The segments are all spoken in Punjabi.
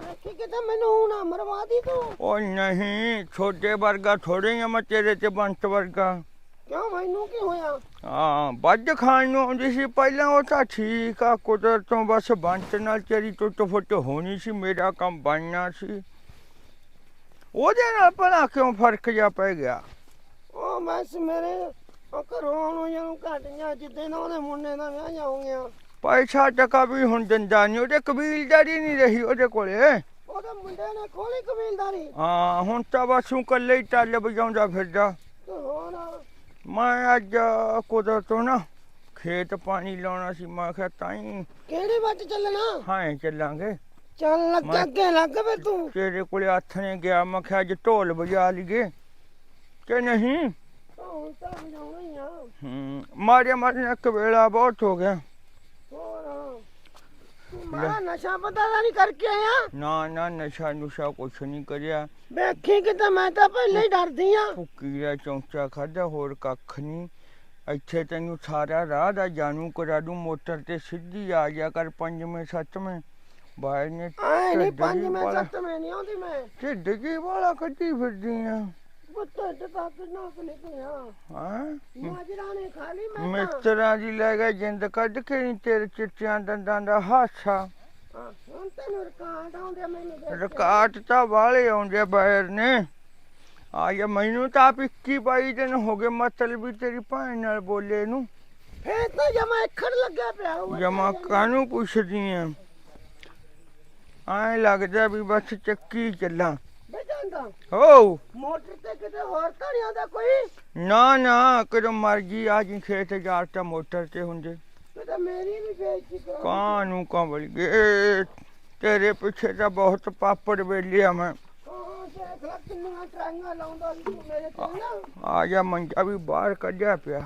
ਦੇਖੀ ਕਿਤੇ ਮੈਨੂੰ ਹੁਣ ਮਰਵਾ ਦੀ ਤੂੰ? ਉਹ ਨਹੀਂ ਛੋਟੇ ਵਰਗਾ ਥੋੜੇ ਆ ਮੈਂ ਤੇਰੇ ਤੇ ਬੰਤ ਵਰਗਾ। ਕਿਉਂ ਮੈਨੂੰ ਕੀ ਹੋਇਆ? ਹਾਂ ਵੱਜ ਖਾਣ ਨੂੰ ਆਉਂਦੀ ਸੀ ਪਹਿਲਾਂ ਉਹ ਤਾਂ ਠੀਕ ਆ ਕੁਦਰਤ ਤੋਂ ਬਸ ਬੰਤ ਨਾਲ ਤੇਰੀ ਟੁੱਟ ਫੁੱਟ ਹੋਣੀ ਸੀ ਮੇਰਾ ਕੰਮ ਬਣਨਾ ਸੀ। ਉਹਦੇ ਨਾਲ ਭਲਾ ਕਿਉਂ ਫ਼ਰਕ ਜਾ ਪੈ ਗਿਆ? ਉਹ ਮੈਂ ਮੇਰੇ ਉਹ ਘਰੋਂ ਆਉਣੋਂ ਜਾਂ ਘਟੀਆਂ ਜਿੱਦੇ ਨਾ ਉਹਦੇ ਮੁੰਡੇ ਦਾ ਵਿਆਹ ਜਾਉਂਗਿਆ ਪੈਸਾ ਟਕਾ ਵੀ ਹੁਣ ਦਿੰਦਾ ਨਹੀਂ ਉਹਦੇ ਕਬੀਲਦਾਰੀ ਨਹੀਂ ਰਹੀ ਉਹਦੇ ਕੋਲੇ। ਉਹਦੇ ਮੁੰਡੇ ਨੇ ਖੋਲੀ ਕਬੀਲਦਾਰੀ। ਹਾਂ ਹੁਣ ਤਾਂ ਬਸ ਉਹ ਇਕੱਲੇ ਹੀ ਟੱਲ ਵਜਾਉਂਦਾ ਫਿਰਦਾ। ਹੋਰ? ਮੈਂ ਅੱਜ ਕੁਦਰਤ ਤੋਂ ਨਾ ਖੇਤ ਪਾਣੀ ਲਾਉਣਾ ਸੀ ਮੈਂ ਕਿਹਾ ਤਾਂ ਹੀ ਕਿਹੜੇ ਵੱਟ ਚੱਲਣਾ? ਹਾਂ ਚੱਲਾਂਗੇ। ਚੱਲ ਲੱਗ ਅੱਗੇ ਲੱਗ ਵੇ ਤੂੰ। ਤੇਰੇ ਕੋਲੇ ਹੱਥ ਨੇ ਗਿਆ ਮੈਂ ਕਿਹਾ ਅੱਜ ਢੋਲ ਵਜਾ ਲਈਏ। ਕਿ ਨਹੀਂ? ਹੁਣ ਤਾਂ ਵਜਾਉਣਾ ਹੀ ਆ। ਹੂੰ ਮਾਰੇ ਮਾਰੇ ਇੱਕ ਵੇਲਾ ਬਹੁਤ ਹੋ ਗਿਆ। ਹੋਰ। ਤੂੰ ਮਾਰਾ ਨਸ਼ਾ ਪਤਾ ਤਾਂ ਨਹੀਂ ਕਰਕੇ ਆਇਆ? ਨਾ ਨਾ ਨਸ਼ਾ ਨੁਸ਼ਾ ਕੁਛ ਨਹੀਂ ਕਰਿਆ। ਵੇਖੀ ਕਿਤੇ ਮੈਂ ਤਾਂ ਪਹਿਲੇ ਹੀ ਡਰਦੀ ਆ। ਭੁੱਕੀ ਦਾ ਚੌਂਚਾ ਖਾਦਾ ਹੋਰ ਕੱਖ ਨਹੀਂ ਇੱਥੇ ਤੈਨੂੰ ਸਾਰਾ ਰਾਹ ਦਾ ਜਾਣੂ ਕਰਾ ਦੂੰ। ਮੋਟਰ ਤੇ ਸਿੱਧੀ ਆ ਜਾ ਕਰ ਪੰਜਵੇਂ ਸੱਤਵੇਂ। ਬਾਹਰ ਨੇ ਆਏ ਨਹੀਂ ਢਿੱਡ ਪੰਜ ਵੀ ਮੈਂ ਵਾਲਾ- ਸੱਤ ਮੈਂ ਨਹੀਂ ਆਉਂਦੀ ਮੈਂ। ਢਿੱਡ ਜੀ ਵਾਲਾ ਕੱਢੀ ਫਿਰਦੀ ਆ। ਪੁੱਤ ਟਕਾ ਕਿੰਨਾ ਕੁ ਨਿਕਲਿਆ ਹਾਂ? ਮਾਜਰਾ ਨੇ ਖਾ ਲਈ ਮੈਂ ਤਾਂ। ਮਿਸਤਰਾਂ ਦੀ ਲੈ ਗਿਆ ਜਿੰਦ ਕੱਢ ਕੇ ਨੀ ਤੇਰੇ ਚਿੱਟਿਆਂ ਦੰਦਾਂ ਦਾ ਹਾਸਾ ਹੁਣ ਤੈਨੂੰ ਆਉਂਦੇ ਮੈਨੂੰ। ਰਕਾਟ ਤਾਂ ਵਾਲੇ ਆਉਂਦੇ ਬਾਹਰ ਨੇ। ਆ ਜਾ ਮੈਨੂੰ ਤਾਂ ਆਪ 21 22 ਦਿਨ ਹੋ ਗਏ ਮਤਲਬ ਵੀ ਤੇਰੀ ਭੈਣ ਨਾਲ ਬੋਲੇ ਨੂੰ। ਫੇਰ ਤਾਂ ਜਮਾ ਅੱਖੜ ਲੱਗਿਆ ਪਿਆ ਹੋਊਗਾ। ਜਮਾ ਕਾਨੂੰ ਪੁੱਛਦੀ ਆ? ਐ ਲੱਗਦਾ ਵੀ ਬਸ ਚੱਕੀ ਚੱਲਾਂ। ਬੇਜਾਂਦਾ ਹੋ ਮੋਟਰ ਤੇ ਕਿਤੇ ਹੋਰ ਤਾਂ ਨਹੀਂ ਆਉਂਦਾ ਕੋਈ? ਨਾ ਨਾ ਕਦੋਂ ਮਰਜ਼ੀ ਆ ਜੀ ਖੇਤ ਜਾ ਤਾਂ ਮੋਟਰ ਤੇ ਹੁੰਦੇ। ਕਿਤੇ ਮੇਰੀ ਵੀ ਬੇਇੱਜ਼ਤੀ ਕਰੋ ਕਾਨੂੰ ਕੰਬਲ ਗਏ ਤੇਰੇ ਪਿੱਛੇ ਤਾਂ ਬਹੁਤ ਪਾਪੜ ਵੇਲਿਆ ਮੈਂ। ਕਿੰਨੀਆਂ ਟਰਾਈਆਂ ਲਾਉਂਦਾ ਸੀ ਤੂੰ ਮੇਰੇ ਤੇ ਨਾ। ਆ ਜਾ ਮੰਜਾ ਵੀ ਬਾਹਰ ਕੱਢਿਆ ਪਿਆ।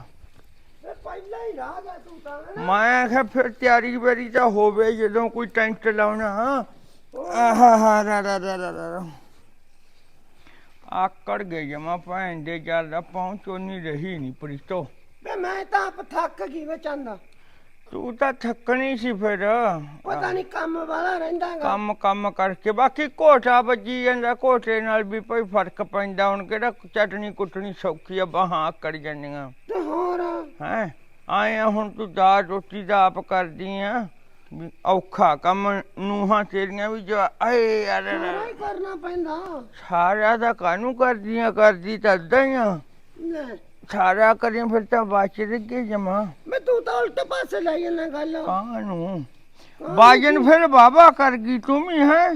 ਫੇਰ ਪਹਿਲਾਂ ਹੀ ਰਾਹ ਗਿਆ ਤੂੰ ਤਾਂ ਹਨਾ ਮੈਂ ਕਿਹਾ ਫਿਰ ਤਿਆਰੀ ਬਰੀ ਤਾਂ ਹੋਵੇ ਜਦੋਂ ਕੋਈ ਟੈਂਟ ਲਾਉਣਾ। ਆਹਾ ਹਾ ਰਾ ਰਾ ਰਾ ਰਾ ਰਾ ਆਕੜ ਗਏ ਜਮਾ ਭੈਣ ਦੇ ਜਲ ਪਹੁੰਚੋ ਨਹੀਂ ਰਹੀ ਨਹੀਂ ਪ੍ਰੀਤੋ। ਵੇ ਮੈਂ ਤਾਂ ਆਪ ਥੱਕ ਗਈ ਵੇ ਚੰਦਾ ਤੂੰ ਤਾਂ ਥੱਕਣੀ ਸੀ ਫਿਰ। ਪਤਾ ਨਹੀਂ ਕੰਮ ਵਾਲਾ ਰਹਿੰਦਾਗਾ ਕੰਮ ਕੰਮ ਕਰਕੇ। ਬਾਕੀ ਕੋਠਾ ਵੱਜੀ ਜਾਂਦਾ ਕੋਠੇ ਨਾਲ ਵੀ ਕੋਈ ਫ਼ਰਕ ਪੈਂਦਾ। ਹੁਣ ਕਿਹੜਾ ਚਟਣੀ ਕੁੱਟਣੀ ਸੌਖੀ ਆ ਬਾਹਾਂ ਆਕੜ ਜਾਂਦੀਆਂ। ਤੇ ਹੋਰ? ਹੈ? ਆਏ ਹੁਣ ਤੂੰ ਦਾਲ ਰੋਟੀ ਦਾ ਆਪ ਕਰਦੀ ਆ। ਵੀ ਔਖਾ ਕੰਮ ਨੂੰਹਾਂ ਤੇਰੀਆਂ ਵੀ ਜੋ ਆਏ ਯਾਰ। ਸਾਰਾ ਹੀ ਕਰਨਾ ਪੈਂਦਾ। ਸਾਰਾ ਦਾ ਕਾਨੂੰ ਕਰਦੀਆਂ ਕਰਦੀ ਤਾਂ ਹੀ ਆ। ਲੈ। ਸਾਰਾ ਕਰੀ ਫਿਰ ਤਾਂ ਬਚ ਕੇ ਜਮਾ। ਮੈਂ ਤੂੰ ਤਾਂ ਉਲਟ ਪਾਸੇ ਲੈ ਜਾਂਦਾ ਗੱਲ। ਕਾਨੂੰ ਬਾਜਨ ਫਿਰ ਬਾਬਾ ਕਰ ਗਈ ਤੂੰ ਵੀ ਹੈ?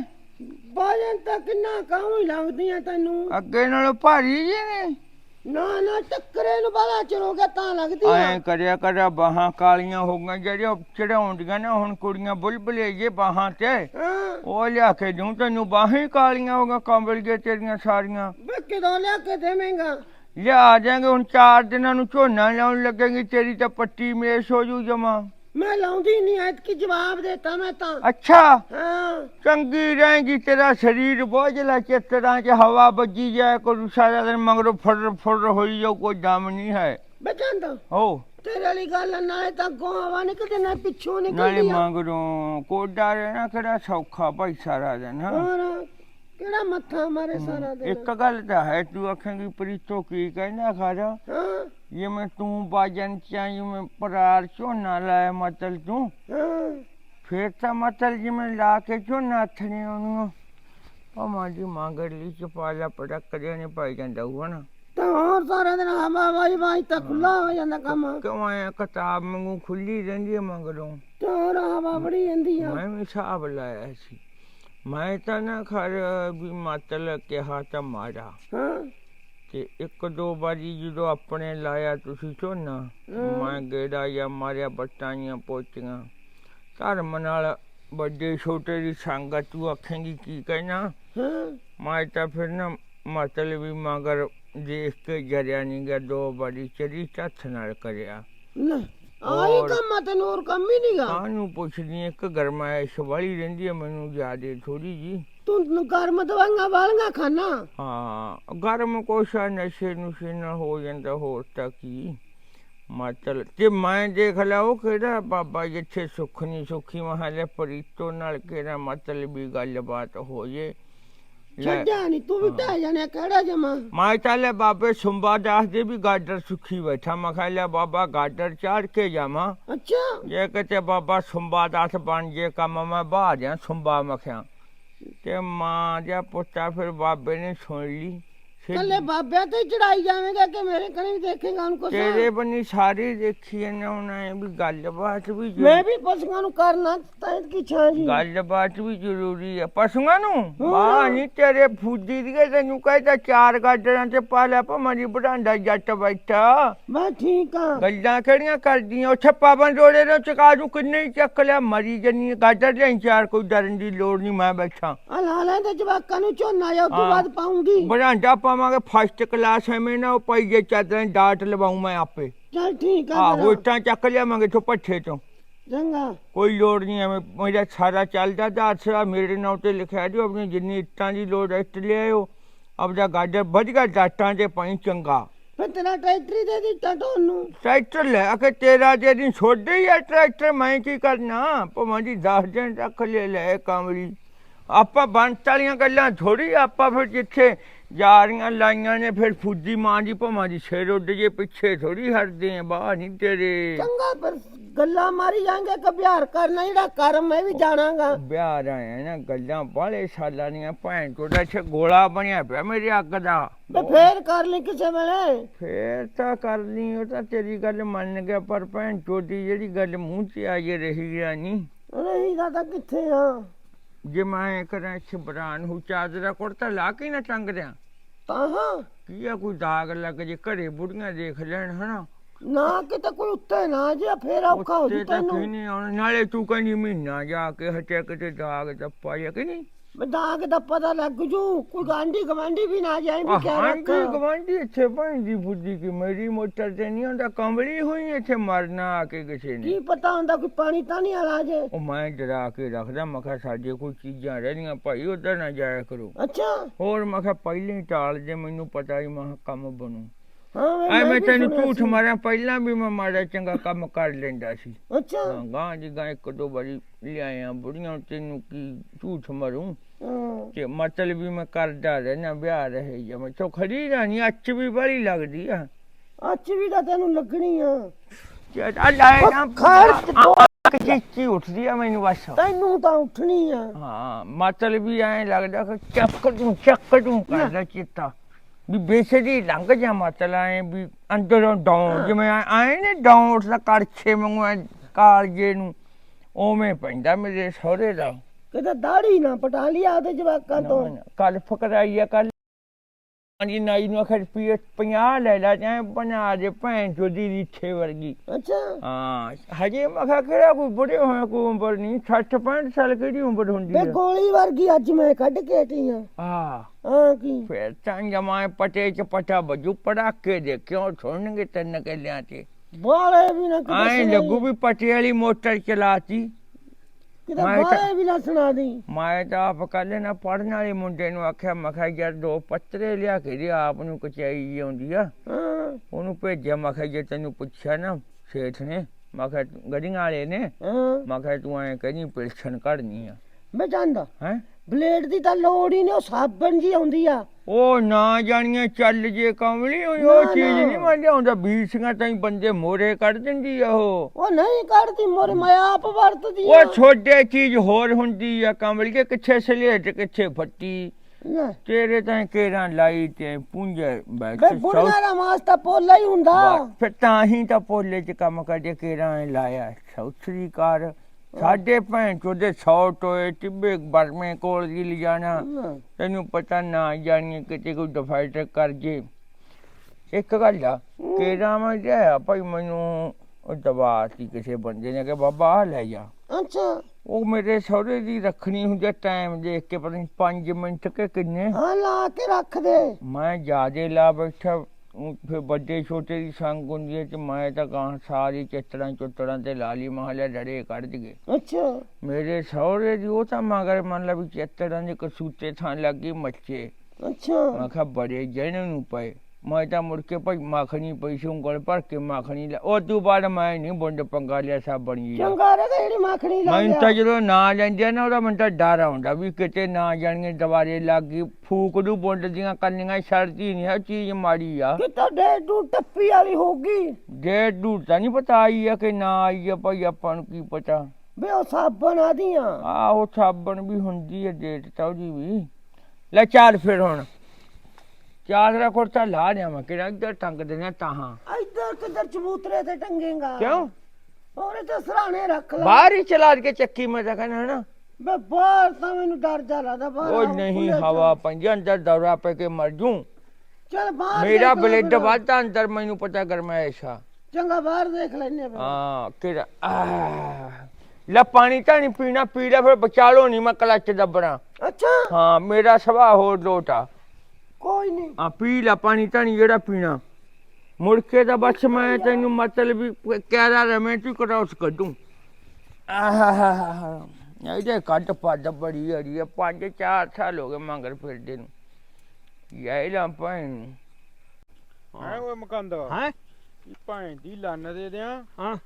ਬਾਜਨ ਤਾਂ ਕਿੰਨਾ ਕਾਹੂ ਲੱਗਦੀਆਂ ਤੈਨੂੰ। ਅੱਗੇ ਨਾਲੋਂ ਭਾਰੀ ਜੀ ਨੇ। ਨਾ ਨਾ ਟੱਕਰੇ ਨੂੰ ਬਾਲਾ ਚਲੋ ਗਿਆ ਤਾਂ ਲੱਗਦੀ ਐ ਆ ਕਰਿਆ ਕਰਿਆ ਬਾਹਾਂ ਕਾਲੀਆਂ ਹੋ ਗਈਆਂ ਜਿਹੜੀਆਂ ਚੜਾਉਂਦੀਆਂ ਨੇ ਹੁਣ ਕੁੜੀਆਂ ਬੁਲਬੁਲੇ ਜੇ ਬਾਹਾਂ ਤੇ। ਹਾਂ। ਉਹ ਲਿਆ ਕੇ ਦੂੰ ਤੈਨੂੰ ਬਾਹਾਂ ਹੀ ਕਾਲੀਆਂ ਹੋ ਗਈਆਂ ਕੰਬਲ ਜੇ ਤੇਰੀਆਂ ਸਾਰੀਆਂ। ਵੇ ਕਿਦੋਂ ਲਿਆ ਕੇ ਦੇਵੇਂਗਾ? ਲਿਆ ਜਾਾਂਗੇ ਹੁਣ ਚਾਰ ਦਿਨਾਂ ਨੂੰ ਝੋਨਾ ਲਾਉਣ ਲੱਗੇਗੀ ਤੇਰੀ ਤਾਂ ਪੱਟੀ ਮੇਸ਼ ਹੋ ਜੂ ਜਮਾ। ਮੈਂ ਲਾਉਂਦੀ ਨਹੀਂ ਐਤਕੀ ਜਵਾਬ ਦੇਤਾ ਮੈਂ ਤਾਂ। ਅੱਛਾ। ਹਾਂ। ਚੰਗੀ ਰਹੇਗੀ ਤੇਰਾ ਸਰੀਰ ਬੋਝਲਾ ਚਿੱਤਰਾਂ 'ਚ ਹਵਾ ਵੱਜੀ ਜਾਏ ਕੋਈ ਸਾਰਾ ਦਿਨ ਮਗਰੋਂ ਫੁਰ ਫੁਰ ਹੋਈ ਜਾਊ ਕੋਈ ਦਮ ਨਹੀਂ ਹੈ। ਬਚੰਦ ਹੋ। ਤੇਰੇ ਵਾਲੀ ਗੱਲ ਨਾਲੇ ਤਾਂ ਗੋਵਾ ਨਿਕਲਦੇ ਨਾ ਪਿੱਛੋਂ ਨਾਲੇ ਨਿਕਲਦੀ ਆ। ਮਗਰੋਂ ਕੋਡਾ ਰਹਿਣਾ ਕਿਹੜਾ ਸੌਖਾ ਭਾਈ ਸਾਰਾ ਦਿਨ ਹਾਂ। ਹੋਰ ਕਿਹੜਾ ਮੱਥਾ ਮਾਰੇ ਸਾਰਾ ਦਿਨ? ਇੱਕ ਗੱਲ ਤਾਂ ਹੈ ਤੂੰ ਆਖੇਂਗੀ ਪ੍ਰੀਤੋ ਕੀ ਕਹਿੰਦਾ ਖਾਰਾ ਹਾਂ। ਜਿਵੇਂ ਤੂੰ ਬਾਜਨ ਚਾਂ ਜਿਵੇਂ ਪਰਾਰ ਝੋਨਾ ਲਾਇਆ ਮਤਲ ਤੂੰ ਫੇਰ ਤਾਂ ਮਤਲ ਜਿਵੇਂ ਲਾ ਕੇ ਝੋਨਾ ਥਣੇ ਉਹਨੂੰ ਉਹ ਮਾਡੀ ਮੰਗੜ ਲਈ ਚਪਾਲਾ ਪੜਕ ਦੇ ਨੇ ਪਾਈ ਜਾਂਦਾ ਹੋਣਾ ਨਾ ਤਾਂ ਹੋਰ ਸਾਰਾ ਦਿਨ ਹਵਾ ਵਾਈ ਵਾਈ ਤਾਂ ਖੁੱਲਾ ਹੋ ਜਾਂਦਾ ਕੰਮ ਕਿਉਂ ਆਇਆ ਕਿਤਾਬ ਵਾਂਗੂ ਖੁੱਲੀ ਰਹਿੰਦੀ ਹੈ ਮਗਰੋਂ ਤੇ ਹੋਰ ਹਵਾ ਬੜੀ ਜਾਂਦੀ ਆ ਮੈਂ ਵੀ ਹਿਸਾਬ ਲਾਇਆ ਸੀ ਮੈਂ ਤਾਂ ਨਾ ਖਰ ਵੀ ਮਤਲ ਕਿਹਾ ਤਾਂ ਮਾਰਾ ਹਾਂ ਤੇ ਇੱਕ ਦੋ ਵਾਰੀ ਜਦੋਂ ਆਪਣੇ ਲਾਇਆ ਤੁਸੀਂ ਝੋਨਾ ਮੈਂ ਗੇੜਾ ਜਾਂ ਮਾਰਿਆ ਬੱਟਾਂ ਪੋਚੀਆਂ। ਧਰਮ ਨਾਲ ਵੱਡੇ ਛੋਟੇ ਦੀ ਸੰਗਤ ਤੂੰ ਆਖੇਂਗੀ ਕੀ ਕਹਿਣਾ? ਮੈਂ ਤਾਂ ਫਿਰ ਨਾ ਮਤਲਬ ਵੀ ਮਗਰ ਦੇਖ ਕੇ ਜਰਿਆ ਨਹੀਂ ਗਿਆ ਦੋ ਵਾਰੀ ਚਰੀ ਹੱਥ ਨਾਲ ਕਰਿਆ। ਹੋਰ। ਕੰਮ ਆ ਤੈਨੂੰ ਹੋਰ ਕੰਮ ਹੀ ਨਹੀਂਗਾ ਕਾਹਨੂੰ ਪੁੱਛਦੀ ਇੱਕ ਗਰਮਾਇਸ਼ ਵਾਲੀ ਰਹਿੰਦੀ ਹੈ ਮੈਨੂੰ ਜਿਆਦੇ ਥੋੜੀ ਜੀ। ਤੂੰ ਗਰਮ ਦਵਾਈਆਂ ਵਾਲੀਆਂ ਖਾਣਾ ਹਾਂ ਗਰਮ ਕੋਸ਼ਾ ਨਸ਼ੇ ਨੁਸ਼ੇ ਨਾਲ ਹੋ ਜਾਂਦਾ ਹੋਰ ਤਾਂ ਕੀ। ਮਤਲਬ ਤੇ ਮੈਂ ਦੇਖ ਲਾ ਉਹ ਕਿਹੜਾ ਬਾਬਾ ਜਿੱਥੇ ਸੁੱਖ ਨਹੀਂ ਸੁਖੀ ਮਹਾਲੇ ਪਰੀਤੋ ਨਾਲ ਕਿਹੜਾ ਮਤਲਬ ਵੀ ਗੱਲਬਾਤ ਹੋ ਜੇ ਲੈ, ਛੱਡਿਆ ਨਹੀਂ ਤੂੰ ਵੀ ਟਹਿ ਜਾਣਿਆ ਕਿਹੜਾ ਜਮਾ? ਮੈਂ ਚਾਲੇ ਬਾਬੇ ਸੁੰਬਾ ਦਾਸ ਦੇ ਵੀ ਗਾਡਰ ਸੁਖੀ ਬੈਠਾ ਮੈਂ ਕਿਹਾ ਲੈ ਬਾਬਾ ਗਾਡਰ ਚਾੜ ਕੇ ਜਾਵਾਂ। ਅੱਛਾ। ਜੇ ਕਿਤੇ ਬਾਬਾ ਸੁੰਬਾ ਦਾਸ ਬਣ ਜੇ ਕੰਮ ਮੈਂ ਬਾਹਰ ਜਾ ਸੁੰਬਾ ਮਖਿਆ। ਤੇ ਮਾਂ ਜਾਂ ਪੁੱਤਾ ਫਿਰ ਬਾਬੇ ਨੇ ਸੁਣ ਲਈ। ਕੱਲੇ ਬਾਬਿਆਂ ਤੇ ਚੜਾਈ ਜਾਵੇਂਗਾ ਕਿ ਮੇਰੇ ਕਨੇ ਵੀ ਦੇਖੇਗਾ ਉਹਨੂੰ ਕੁਛ। ਤੇਰੇ ਬੰਨੀ ਸਾਰੀ ਦੇਖੀ ਇਹਨਾਂ ਉਹਨਾਂ ਵੀ ਗੱਲਬਾਤ ਵੀ ਜ਼ਰੂ- ਮੈਂ ਵੀ ਪਸ਼ੂਆਂ ਨੂੰ ਕਰਨਾ ਤਾਂ ਕੀ ਛਾਂ ਜੀ। ਗੱਲਬਾਤ ਵੀ ਜ਼ਰੂਰੀ ਹੈ ਪਸ਼ੂਆਂ ਨੂੰ? ਵਾਹ ਨਹੀਂ ਤੇਰੇ ਫੂਦੀ ਦੀ ਤੈਨੂੰ ਕਹਿੰਦਾ ਚਾਰ ਗਾਡਰਾਂ ਤੇ ਪਾ ਲੈ ਭਮਰੀ ਬੜਾਂਡਾ ਜੱਟ ਬੈਠਾ। ਮੈਂ ਠੀਕ ਆ। ਗੱਲਾਂ ਕਿਹੜੀਆਂ ਕਰਦੀਆਂ? ਉੱਥੇ ਪਾਵਨ ਰੋੜੇ ਨੂੰ ਚਕਾ ਦੂ ਕਿੰਨੇ ਹੀ ਚੱਕ ਲਿਆ ਮਰੀ ਜੰਨੀ ਗਾਡਰ ਦੇ ਚਾਰ ਕੋਈ ਡਰਨ ਦੀ ਲੋੜ ਨਹੀਂ ਮੈਂ ਬੈਠਾ। ਆ ਲਾ ਲੈ ਤੇ ਜਵਾਕਾਂ ਨੂੰ ਝੋਨਾ ਜਾਂ ਤੋਂ ਹਾਂ। ਬਾਅਦ ਪਾਉਂਗੀ। ਬੜਾਂਡਾ ਪਾਵਾਂਗੇ ਫਸਟ ਕਲਾਸ ਐ ਮੈਂ ਨਾ ਉਹ ਪਾਈਏ ਚਾਦਰਾਂ ਦੀ ਡਾਟ ਲਵਾਉਂ ਮੈਂ ਆਪੇ। ਚੱਲ ਠੀਕ ਆ ਆਹੋ। ਇੱਟਾਂ ਚੱਕ ਲਿਆਵਾਂਗੇ ਤੋਂ ਪੱਠੇ ਤੋਂ। ਚੰਗਾ। ਕੋਈ ਲੋੜ ਨਹੀਂ ਐਵੇਂ ਮੇਰਾ ਸਾਰਾ ਚੱਲਦਾ ਦਾ ਅਸਰਾ ਮੇਰੇ ਨਾਂ ਤੇ ਲਿਖਿਆ ਦਿਓ ਆਪਣੀ ਜਿੰਨੀ ਇੱਟਾਂ ਦੀ ਲੋੜ ਹੈ ਇੱਟ ਲਿਆਓ ਆਪਦਾ ਗਾਡਰ ਵਧੀਆ ਡਾਟਾਂ ਤੇ ਪਾਈ ਚੰਗਾ। ਫਿਰ ਤੇਰਾ ਟਰੈਕਟਰੀ ਦੇ ਦਿੱਤਾ ਤੁਹਾਨੂੰ ਟਰੈਕਟਰ ਲੈ ਕੇ ਤੇਰਾ ਜੇ ਦਿਨ ਛੋਡੇ ਹੀ ਆ ਟਰੈਕਟਰ ਮੈਂ ਕੀ ਕਰਨਾ? ਭਵਾਂ ਦੀ 10 ਦਿਨ ਰੱਖ ਲੈ ਲੈ ਕਾਮੜੀ ਆਪਾਂ ਬੰਤ ਵਾਲੀਆਂ ਗੱਲਾਂ ਥੋੜੀ ਆਪਾਂ ਫਿਰ ਜਿੱਥੇ ਜਾਰੀਆਂ ਲਾਈਆਂ ਨੇ ਫਿਰ ਫੁੱਦੀ ਮਾਂ ਦੀ ਭਵਾਂ ਦੀ ਸਿਰ ਉੱਡ ਜੇ ਪਿੱਛੇ ਥੋੜੀ ਹਟਦੇ ਆ ਬਾਹਰ ਨਹੀਂ ਤੇਰੇ। ਚੰਗਾ ਫਿਰ ਗੱਲਾਂ ਮਾਰੀ ਜਾਾਂਗੇ ਕਿ ਬਿਹਾਰ ਕਰਨਾ ਜਿਹੜਾ ਕਰ ਮੈਂ ਵੀ ਜਾਣਾਗਾ। ਬਿਹਾਰ ਆਇਆ ਨਾ ਗੱਲਾਂ ਬਾਲੇ ਸਾਲਾਂ ਦੀਆਂ ਭੈਣ ਚੋਦਾ ਛੇ ਗੋਲਾ ਬਣਿਆ ਪਿਆ ਮੇਰੇ ਅੱਗ ਦਾ। ਤੇ ਫੇਰ ਕਰ ਲਈ ਕਿਸੇ ਵੇਲੇ। ਫੇਰ ਤਾਂ ਕਰਨੀ ਉਹ ਤਾਂ ਤੇਰੀ ਗੱਲ ਮੰਨ ਗਿਆ ਪਰ ਭੈਣ ਚੋਦੀ ਜਿਹੜੀ ਗੱਲ ਮੂੰਹ 'ਚ ਆ ਜੇ ਰਹੀ ਗਿਆ ਨਹੀਂ ਨਹੀਂ ਦਾ ਤਾਂ ਕਿੱਥੇ ਆ? ਜੇ ਮੈਂ ਕਰਾਂ ਛਬਰਾਨ ਹੂ ਚਾਦਰਾ ਕੁੜਤਾ ਲਾ ਕੇ ਨਾ ਟੰਗ ਦਿਆਂ ਤਾਂ ਹਾਂ ਕੀ ਆ ਕੋਈ ਦਾਗ ਲੱਗ ਜੇ ਘਰੇ ਬੁੜੀਆਂ ਦੇਖ ਲੈਣ ਹਨਾ? ਨਾ ਕਿਤੇ ਕੋਈ ਉੱਤੇ ਨਾ ਜੇ ਫੇਰ ਔਖਾ ਹੋ ਜੂ ਤੈਨੂੰ। ਨਹੀਂ ਆਉਣਾ ਨਾਲੇ ਤੂੰ ਕਹਿੰਦੀ ਮਹੀਨਾ ਜਾ ਕੇ ਹਟਿਆ ਕਿਤੇ ਦਾਗ ਦੱਪਾ ਜਾਂ ਕਿ ਨਹੀਂ? ਦਾਗ ਦਾ ਪਤਾ ਲੱਗ ਜੂ ਕੋਈ ਗਾਂਢੀ ਗਵਾਂਢੀ ਵੀ ਨਾ ਜਾਏ ਵੀ ਕਿਆ ਆਂਟੀ ਰੱਖਾ। ਗਵਾਂਢੀ ਇੱਥੇ ਭੈਂਦੀ ਫੁੱਦੀ ਕਿ ਮੇਰੀ ਮੋਟਰ ਤੇ ਨਹੀਂ ਹੁੰਦਾ ਕੰਬਲੀ ਹੋਈ ਇੱਥੇ ਮਰਨਾ ਆ ਕੇ ਕਿਸੇ ਨੇ। ਕੀ ਪਤਾ ਹੁੰਦਾ ਕੋਈ ਪਾਣੀ ਤਾਂ ਨਹੀਂ ਆਲਾ ਜੇ? ਉਹ ਮੈਂ ਡਰਾ ਕੇ ਰੱਖਦਾ ਮੈਂ ਕਿਹਾ ਸਾਡੇ ਕੋਈ ਚੀਜ਼ਾਂ ਰਹਿੰਦੀਆਂ ਭਾਈ ਉਧਰ ਨਾ ਜਾਇਆ ਕਰੋ। ਅੱਛਾ। ਹੋਰ ਮੈਂ ਕਿਹਾ ਪਹਿਲਾਂ ਹੀ ਟਾਲ ਜੇ ਮੈਨੂੰ ਪਤਾ ਹੀ ਮੈਂ ਕਿਹਾ ਕੰਮ ਬਣੂ। ਹਾਂ ਐ ਮੈਂ ਵੀ ਤੈਨੂੰ ਸੁਣਿਆ ਝੂਠ ਸੀ। ਮਾਰਿਆ ਪਹਿਲਾਂ ਵੀ ਮੈਂ ਮਾੜਾ ਚੰਗਾ ਕੰਮ ਕਰ ਲੈਂਦਾ ਸੀ। ਅੱਛਾ। ਹਾਂ ਗਾਂ ਜੀ ਗਾਂ ਇੱਕ ਦੋ ਵਾਰੀ ਲਿਆਇਆ ਬੁੜੀਆਂ ਤੈਨੂੰ ਕੀ ਝੂਠ ਮਾਰੂੰ? ਤੇ ਮਤਲਬ ਵੀ ਮੈਂ ਕਰਦਾ ਰਹਿਣਾ ਵਿਆਹ ਰਹੇ ਜਾਂ ਮੈਂ ਚੋ ਖੜੀ ਰਾਣੀ ਅੱਛ ਵੀ ਬੜੀ ਲੱਗਦੀ ਆ। ਅੱਜ ਵੀ ਤਾਂ ਤੈਨੂੰ ਲੱਗਣੀ ਆ। ਤੇ ਆ ਲੈ ਨਾ ਖੜ ਕਿੱਚੀ ਉੱਠਦੀ ਆ ਮੈਨੂੰ ਬਸ। ਤੈਨੂੰ ਤਾਂ ਉੱਠਣੀ ਆ। ਹਾਂ ਮਤਲਬ ਵੀ ਐਂ ਲੱਗਦਾ ਕਿ ਚੱਕ ਦੂੰ ਚੱਕ ਦੂੰ ਕਰਦਾ ਚਿੱਤਾ ਵੀ ਬੇਸੜੀ ਲੰਘ ਜਾ ਮਤਲਬ ਐ ਵੀ ਅੰਦਰੋਂ ਡਾਉਂ ਜਿਵੇਂ ਐ ਨੇ ਡਾਉਂ ਉੱਠਦਾ ਵਾਂਗੂ ਐਂ ਕਾਲਜੇ ਨੂੰ। ਉਵੇਂ ਪੈਂਦਾ ਮੇਰੇ ਸਹੁਰੇ ਦਾ। ਕਿਤੇ ਦਾੜੀ ਨਾ ਪਟਾ ਲਿਆ ਉਹਦੇ ਜਵਾਕਾਂ ਤੋਂ। ਕੱਲ ਫਕਰਾਈ ਆ ਕੱਲ ਹਾਂਜੀ ਨਾਈ ਨੂੰ ਅਖਰ ਪੀ 50 ਲੈ ਲਾ ਜਾਂ ਬਣਾ ਦੇ ਭੈਣ ਚੋਦੀ ਦੀ ਛੇ ਵਰਗੀ। ਅੱਛਾ। ਹਾਂ ਹਜੇ ਮੈਂ ਕਿਹਾ ਕਿਹੜਾ ਕੋਈ ਬੁੜੇ ਹੋਇਆ ਕੋਈ ਉਮਰ ਨਹੀਂ 60 65 ਸਾਲ ਕਿਹੜੀ ਉਮਰ ਹੁੰਦੀ ਹੈ ਗੋਲੀ ਵਰਗੀ ਅੱਜ ਮੈਂ ਕੱਢ ਕੇ ਹਟੀ ਆ ਹਾਂ ਹਾਂ ਕੀ? ਫਿਰ ਤਾਂ ਜਮਾਏ ਪਟੇ ਚ ਪਟਾ ਬਜੂ ਪੜਾਕੇ ਦੇ ਕਿਉਂ ਛੋੜਨਗੇ ਤਨ ਲਿਆ ਤੇ? ਬਾਲੇ ਵੀ ਨਾ ਸੁਣਾਈ। ਲੱਗੂ ਵੀ ਪਟੇ ਵਾਲੀ ਮੋਟਰ ਚਲਾਤੀ। ਕਿਤੇ ਮੈਂ ਤਾਂ- ਬਾਲੇ ਵੀ ਨਾ ਸੁਣਾ ਦੀ ਮੈਂ ਤਾਂ ਆਪ ਕੱਲ ਨਾ ਪੜਨ ਵਾਲੇ ਮੁੰਡੇ ਨੂੰ ਆਖਿਆ ਮੈਂ ਕਿਹਾ ਯਾਰ ਦੋ ਪੱਤਰੇ ਲਿਆ ਕੇ ਦੇ ਆਪ ਨੂੰ ਕਚਾਈ ਜੀ ਆਉਂਦੀ ਆ। ਹਾਂ। ਉਹਨੂੰ ਭੇਜਿਆ ਮੈਂ ਕਿਹਾ ਜੇ ਤੈਨੂੰ ਪੁੱਛਿਆ ਨਾ ਸੇਠ ਨੇ ਮੈਂ ਕਿਹਾ ਤੂੰ- ਗੜੀਆਂ ਵਾਲੇ ਨੇ ਹਾਂ। ਮੈਂ ਕਿਹਾ ਤੂੰ ਐ ਕਹਿੰਦੀ ਪਿਲਸਣ ਕੱਢਣੀ ਆ। ਮੈਂ ਜਾਣਦਾ ਹੈ? ਬਲੇਡ ਦੀ ਤਾਂ ਲੋੜ ਹੀ ਨਹੀਂ ਉਹ ਸਾਬਣ ਜੀ ਆਉਂਦੀ ਆ। ਉਹ ਨਾ ਜਾਣੀਆਂ ਚੱਲ ਜੇ ਕਮਲੀ ਨਾ, ਉਹ ਚੀਜ਼ ਨਾ। ਨਹੀਂ ਮੈਂ ਲਿਆਉਂਦਾ ਬੀਸੀਆਂ ਤਾਈ ਬੰਦੇ ਮੋਰੇ ਕੱਢ ਦਿੰਦੀ ਆ ਉਹ। ਉਹ ਨਹੀਂ ਕੱਢਦੀ ਮੋਰ ਮੈਂ ਆਪ ਵਰਤਦੀ ਆ। ਉਹ ਛੋਟੇ ਚੀਜ਼ ਹੋਰ ਹੁੰਦੀ ਆ ਕਮਲੀ ਕੇ ਕਿੱਥੇ ਸਲੇਟ ਕਿੱਥੇ ਫੱਟੀ। ਲੈ, ਤੇਰੇ ਤਾਂ ਕੇਰਾਂ ਲਾਈ ਤੇ ਪੁੰਜੇ ਬੈਠ ਵੇ ਬੁੜੀਆਂ ਦਾ ਮਾਸ ਤਾਂ ਪੋਲਾ ਹੀ ਹੁੰਦਾ। ਫਿਰ ਤਾਂ ਹੀ ਤਾਂ ਪੋਲੇ ਚ ਕੰਮ ਕਰਦੇ ਕੇਰਾਂ ਲਾਇਆ। ਸੌਥਰੀ ਕਾਰ ਸਾਡੇ ਭੈਣ ਚੋਦੇ 100 ਟੋਏ ਟਿੱਬੇ ਬਰਮੇ ਕੋਲ ਦੀ ਲਿਜਾਣਾ ਤੈਨੂੰ ਪਤਾ ਨਾ ਜਾਣੀ ਕਿਤੇ ਕੋਈ ਡਿਫਾਈਟਰ ਕਰ ਜੇ। ਇੱਕ ਗੱਲ ਆ ਕੇਰਾਂ ਮੈਂ ਲਿਆ ਭਾਈ ਮੈਨੂੰ ਉਹ ਦਵਾ ਸੀ ਕਿਸੇ ਬੰਦੇ ਨੇ ਕਿ ਬਾਬਾ ਆਹ ਲੈ ਜਾ। ਅੱਛਾ। ਉਹ ਮੇਰੇ ਸਹੁਰੇ ਦੀ ਰੱਖਣੀ ਹੁੰਦੀ ਟਾਈਮ ਦੇਖ ਕੇ ਪਤਾ ਨਹੀਂ 5 ਮਿੰਟ ਕੇ ਕਿੰਨੇ। ਹਾਂ ਲਾ ਕੇ ਰੱਖ ਦੇ। ਮੈਂ ਜਿਆਦੇ ਲਾ ਬੈਠਾ। ਫਿਰ ਵੱਡੇ ਛੋਟੇ ਦੀ ਸੰਗ ਹੁੰਦੀ ਹੈ ਤੇ ਮੈਂ ਤਾਂ ਗਾਂ ਸਾਰੀ ਚਿੱਤੜਾਂ ਚੁੱਤੜਾਂ ਤੇ ਲਾਲੀ ਮਹਲੇ ਡੜੇ ਕੱਢ ਗਏ। ਅੱਛਾ। ਮੇਰੇ ਸਹੁਰੇ ਦੀ ਉਹ ਤਾਂ ਮਗਰ ਮੰਨ ਲਾ ਵੀ ਚਿੱਤੜਾਂ ਦੇ ਕਸੂਤੇ ਥਾਂ ਲੱਗੀ ਮੱਚੇ ਅੱਛਾ। ਮੈਂ ਕਿਹਾ ਬੜੇ ਜੈਨ ਨੂੰ ਪਏ। ਮੈਂ ਤਾਂ ਮੁੜ ਕੇ ਭਾਈ ਮੱਖਣੀ ਪਈ ਸੀ ਉਂਗਲ ਭਰ ਕੇ ਮੱਖਣੀ ਲੈ ਉਹ ਤੋਂ ਬਾਅਦ ਮੈਂ ਨਹੀਂ ਬੁੰਡ ਪੰਗਾ ਲਿਆ ਸਭ ਬਣੀ ਗਿਆ ਚੰਗਾ ਰਹੇਗਾ ਜਿਹੜੀ ਮੱਖਣੀ ਲਾ ਮੈਂ ਤਾਂ ਜਦੋਂ ਨਾ ਲੈਂਦੇ ਨਾ ਉਹਦਾ ਮੈਨੂੰ ਤਾਂ ਡਰ ਆਉਂਦਾ ਵੀ ਕਿਤੇ ਨਾ ਜਾਣੀਏ ਦੁਬਾਰੇ ਲੱਗ ਗਈ ਫੂਕ ਨੂੰ ਬੁੰਡ ਦੀਆਂ ਕੰਨੀਆਂ ਛੱਡਦੀ ਨਹੀਂ ਹੈ ਚੀਜ਼ ਮਾੜੀ ਆ ਕਿ ਤੁਹਾਡੇ ਡੂ ਟੱਪੀ ਵਾਲੀ ਹੋਊਗੀ ਜੇ ਡੂਰ ਤਾਂ ਨਹੀਂ ਪਤਾ ਆਈ ਆ ਕਿ ਨਾ ਆਈ ਆ ਭਾਈ ਆਪਾਂ ਨੂੰ ਕੀ ਪਤਾ ਵੇ ਉਹ ਸਾਬਣ ਆਦੀਆਂ ਆਹੋ ਸਾਬਣ ਵੀ ਹੁੰਦੀ ਹੈ ਡੇਟ ਤਾਂ ਉਹਦੀ ਵੀ ਲੈ ਚੱਲ ਫਿਰ ਹੁਣ ਚਾਦਰਾ ਕੁੜਤਾ ਲਾ ਮੈਂ ਕਿਹੜਾ ਇੱਧਰ ਟੰਗ ਦੇਣਾ ਤਾਹਾਂ? ਇੱਧਰ ਕਿੱਧਰ ਚਬੂਤਰੇ ਤੇ ਟੰਗੇਗਾ? ਕਿਉਂ? ਉਹਨੇ ਤਾਂ ਸਰਾਣੇ ਰੱਖ ਲਾ। ਬਾਹਰ ਹੀ ਚਲਾ ਕੇ ਚੱਕੀ ਮੈਂ ਤਾਂ ਕਹਿੰਦਾ ਨਾ ਵੇ ਬਾਹਰ ਤਾਂ ਮੈਨੂੰ ਡਰ ਜਾ ਲੱਗਦਾ ਬਾਹਰ ਉਹ ਨਹੀਂ। ਹਵਾ ਪੰਜ ਅੰਦਰ ਦੌਰਾ ਪੈ ਕੇ ਮਰ ਜੂ। ਚੱਲ ਬਾਹਰ ਮੇਰਾ ਲੈ ਬਲੱਡ। ਵੱਧਦਾ ਅੰਦਰ ਮੈਨੂੰ ਪਤਾ ਗਰਮੈਸ਼ ਆ ਚੰਗਾ ਬਾਹਰ ਦੇਖ ਲੈਨੇ ਹਾਂ ਕਿਹੜਾ। ਲੈ ਪਾਣੀ ਤਾਂ ਨਹੀਂ ਪੀਣਾ ਪੀ ਲੈ ਫਿਰ ਬਚਾਲੋ ਨਹੀਂ ਮੈਂ ਕਲੱਚ ਦੱਬਣਾ। ਅੱਛਾ। ਹਾਂ ਮੇਰਾ ਸੁਭਾਅ ਹੋਰ ਲੋਟਾ ਕੋਈ ਨਹੀਂ। ਆ ਪੀ ਲੈ ਪਾਣੀ ਤਾਂ ਨਹੀਂ ਜਿਹੜਾ ਪੀਣਾ। ਮੁੜ ਕੇ ਤਾਂ ਬਸ ਮੈਂ ਤੈਨੂੰ ਮਤਲਬ ਵੀ ਕਹਿਦਾ ਰਵੇਂ ਤੂੰ ਕਰਾਉਸ ਕੱਢੂ। ਆਹ ਇਹਦੇ ਕੱਢ ਪੱਦ ਬੜੀ ਅੜੀ ਆ ਪੰਜ ਚਾਰ ਸਾਲ ਹੋ ਗਏ ਮੰਗਰ ਫਿਰਦੇ ਨੂੰ। ਯਾਈ ਲਾਂ ਪੈਣ ਹੈ ਓਏ ਮਕੰਦ। ਹਾਂ? ਭੈਣ ਦੀ ਲੰਨ ਦੇ ਦਿਆਂ। ਹਾਂ।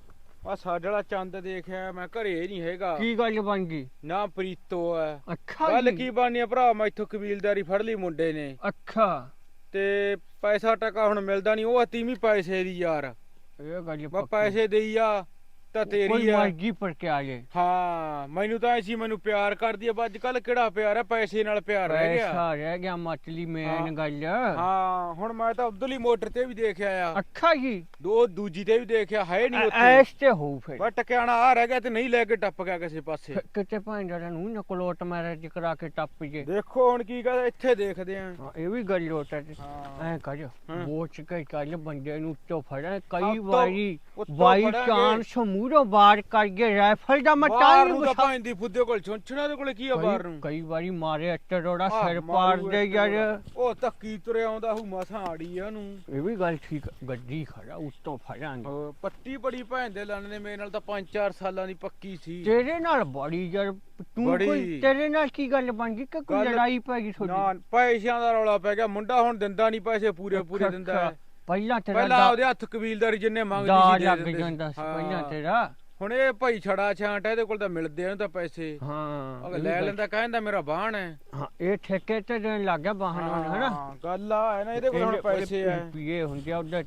ਆ ਸਾਡੇ ਵਾਲਾ ਚੰਦ ਦੇਖਿਆ ਮੈਂ ਘਰੇ ਨਹੀਂ ਹੈਗਾ। ਕੀ ਗੱਲ ਬਣ ਗਈ? ਨਾ ਪ੍ਰੀਤੋ ਐ ਅੱਖਾਂ ਗੱਲ ਕੀ ਬਾਨੀ ਆ ਭਰਾ ਮੈਂ ਇੱਥੋਂ ਕਬੀਲਦਾਰੀ ਫੜ ਲਈ ਮੁੰਡੇ ਨੇ। ਅੱਖਾਂ ਤੇ ਪੈਸਾ ਟਕਾ ਹੁਣ ਮਿਲਦਾ ਨਹੀਂ ਉਹ ਤੀਵੀਂ ਪੈਸੇ ਦੀ ਯਾਰ। ਇਹ ਗੱਲ ਮੈਂ ਪੈਸੇ ਦੇਈ ਆ। ਤਾਂ ਤੇਰੀ ਆ। ਮਰਜ਼ੀ ਪਰ ਕੇ ਆ ਗਏ ਹਾਂ ਮੈਨੂੰ ਤਾਂ ਐਸੀ ਮੈਨੂੰ ਪਿਆਰ ਕਰਦੀ ਆ ਅੱਜ ਕੱਲ ਕਿਹੜਾ ਪਿਆਰ ਆ? ਪੈਸੇ ਨਾਲ ਪਿਆਰ ਰਹਿ ਗਿਆ। ਪੈਸਾ ਰਹਿ ਗਿਆ ਮਤਲੀ ਮੇਨ ਹਾਂ। ਗੱਲ। ਹਾਂ ਹੁਣ ਮੈਂ ਤਾਂ ਉਧਰਲੀ ਮੋਟਰ ਤੇ ਵੀ ਦੇਖਿਆ ਆ। ਅੱਖਾਂ ਜੀ। ਦੋ ਦੂਜੀ ਤੇ ਵੀ ਦੇਖਿਆ ਹੈ ਨਹੀਂ ਉੱਥੇ। ਐਸ ਤੇ ਹੋ ਫਿਰ। ਬਸ ਟਕਿਆਣਾ ਆ ਰਹਿ ਗਿਆ ਤੇ ਨਹੀਂ ਲੈ ਕੇ ਟੱਪ ਗਿਆ ਕਿਸੇ ਪਾਸੇ। ਫਿਰ ਕਿਤੇ ਭਾਂਡਾ ਨੂੰ ਨਕਲੋਟ ਮੈਰਿਜ ਕਰਾ ਕੇ ਟੱਪ ਜੇ। ਦੇਖੋ ਹੁਣ ਕੀ ਕਹਦਾ ਇੱਥੇ ਦੇਖਦੇ ਆਂ। ਹਾਂ, ਇਹ ਵੀ ਗੱਲ ਲੋਟਾ ਤੇ। ਹਾਂ। ਐ ਕਰ ਹਾਂ। ਬੋਚ ਕੇ ਕੱਲ ਬੰਦੇ ਨੂੰ ਉੱਤੋਂ ਫੜਿਆ ਕਈ ਉੱਤੋਂ- ਵਾਰੀ ਉੱਤੋਂ ਬਾਈ ਫੜਾਂਗੇ। ਚਾਂਸ ਮੂਰੋਂ ਬਾਹਰ ਕਰਕੇ ਰਾਈਫਲ ਦਾ ਬਾਹਰ ਮਟਾਈ ਨੂੰ ਤਾਂ ਭਾਂ ਦੀ ਫੁੱਦੇ ਕੋਲ ਛੁੰਛਣਾ ਦੇ ਕੋਲੇ ਕੀ ਆ ਬਾਹਰ ਨੂੰ? ਕਈ ਵਾਰੀ ਮਾਰੇ ਅੱਟੇ ਰੋੜਾ ਆਹ, ਸਿਰ ਪਾੜ ਦੇ ਯਾਰ। ਉਹ ਧੱਕੀ ਤੁਰਿਆ ਆਉਂਦਾ ਹੂ ਮਸਾਂ ਆੜੀ ਆ ਨੂੰ ਇਹ ਵੀ ਗੱਲ ਠੀਕ ਗੱਡੀ ਖੜਾ ਉੱਤੋਂ ਫੜਾਂਗੇ। ਪੱਟੀ ਬੜੀ ਭੈਣ ਦੇ ਲੰਨ ਨੇ ਮੇਰੇ ਨਾਲ ਤਾਂ 5-4 ਸਾਲਾਂ ਦੀ ਪੱਕੀ ਸੀ। ਤੇਰੇ ਨਾਲ ਬੜੀ ਯਾਰ ਤੂੰ ਬੜੀ। ਕੋਈ ਤੇਰੇ ਨਾਲ ਕੀ ਗੱਲ ਬਣ ਗਈ ਕਿ ਕੋਈ ਲੜਾਈ ਪੈ ਗਈ ਨਾ ਤੁਹਾਡੀ ਪੈਸਿਆਂ ਦਾ ਰੌਲਾ ਪੈ ਗਿਆ ਮੁੰਡਾ ਹੁਣ ਦਿੰਦਾ ਨਹੀਂ ਪੈਸੇ ਪੂਰੇ ਪੂਰੇ ਦਿੰਦਾ ਹੈ। ਪਹਿਲਾਂ ਤੇਰਾ ਪਹਿਲਾਂ ਉਹਦੇ ਹੱਥ ਕਬੀਲਦਾਰੀ ਜਿੰਨੇ ਮੰਗਦੀ ਸੀ ਦੇ ਲੱਗ ਦਿੰਦੇ ਸੀ। ਜਾਂਦਾ ਸੀ ਪਹਿਲਾਂ। ਤੇਰਾ। ਹੁਣ ਇਹ ਭਾਈ ਛੜਾ ਛਾਂਟ ਹੈ, ਇਹਦੇ ਕੋਲ ਤਾਂ ਮਿਲਦੇ ਆ ਤਾਂ ਪੈਸੇ। ਹਾਂ ਅਗਰ ਇਹ ਲੈ ਲੈਂਦਾ ਕਹਿੰਦਾ ਮੇਰਾ ਬਾਹਣ ਹੈ। ਹਾਂ ਇਹ ਠੇਕੇ ਤੇ ਦੇਣ ਲੱਗ ਗਿਆ ਵਾਹਨ ਹੁਣ ਹਨਾ? ਹਾਂ, ਗੱਲ ਆ ਹੈ ਨਾ ਇਹਦੇ ਕੋਲ ਹੁਣ ਪੈਸੇ ਆ ਰੁਪਏ ਹੁੰਦੇ ਆ ਉਹਦਾ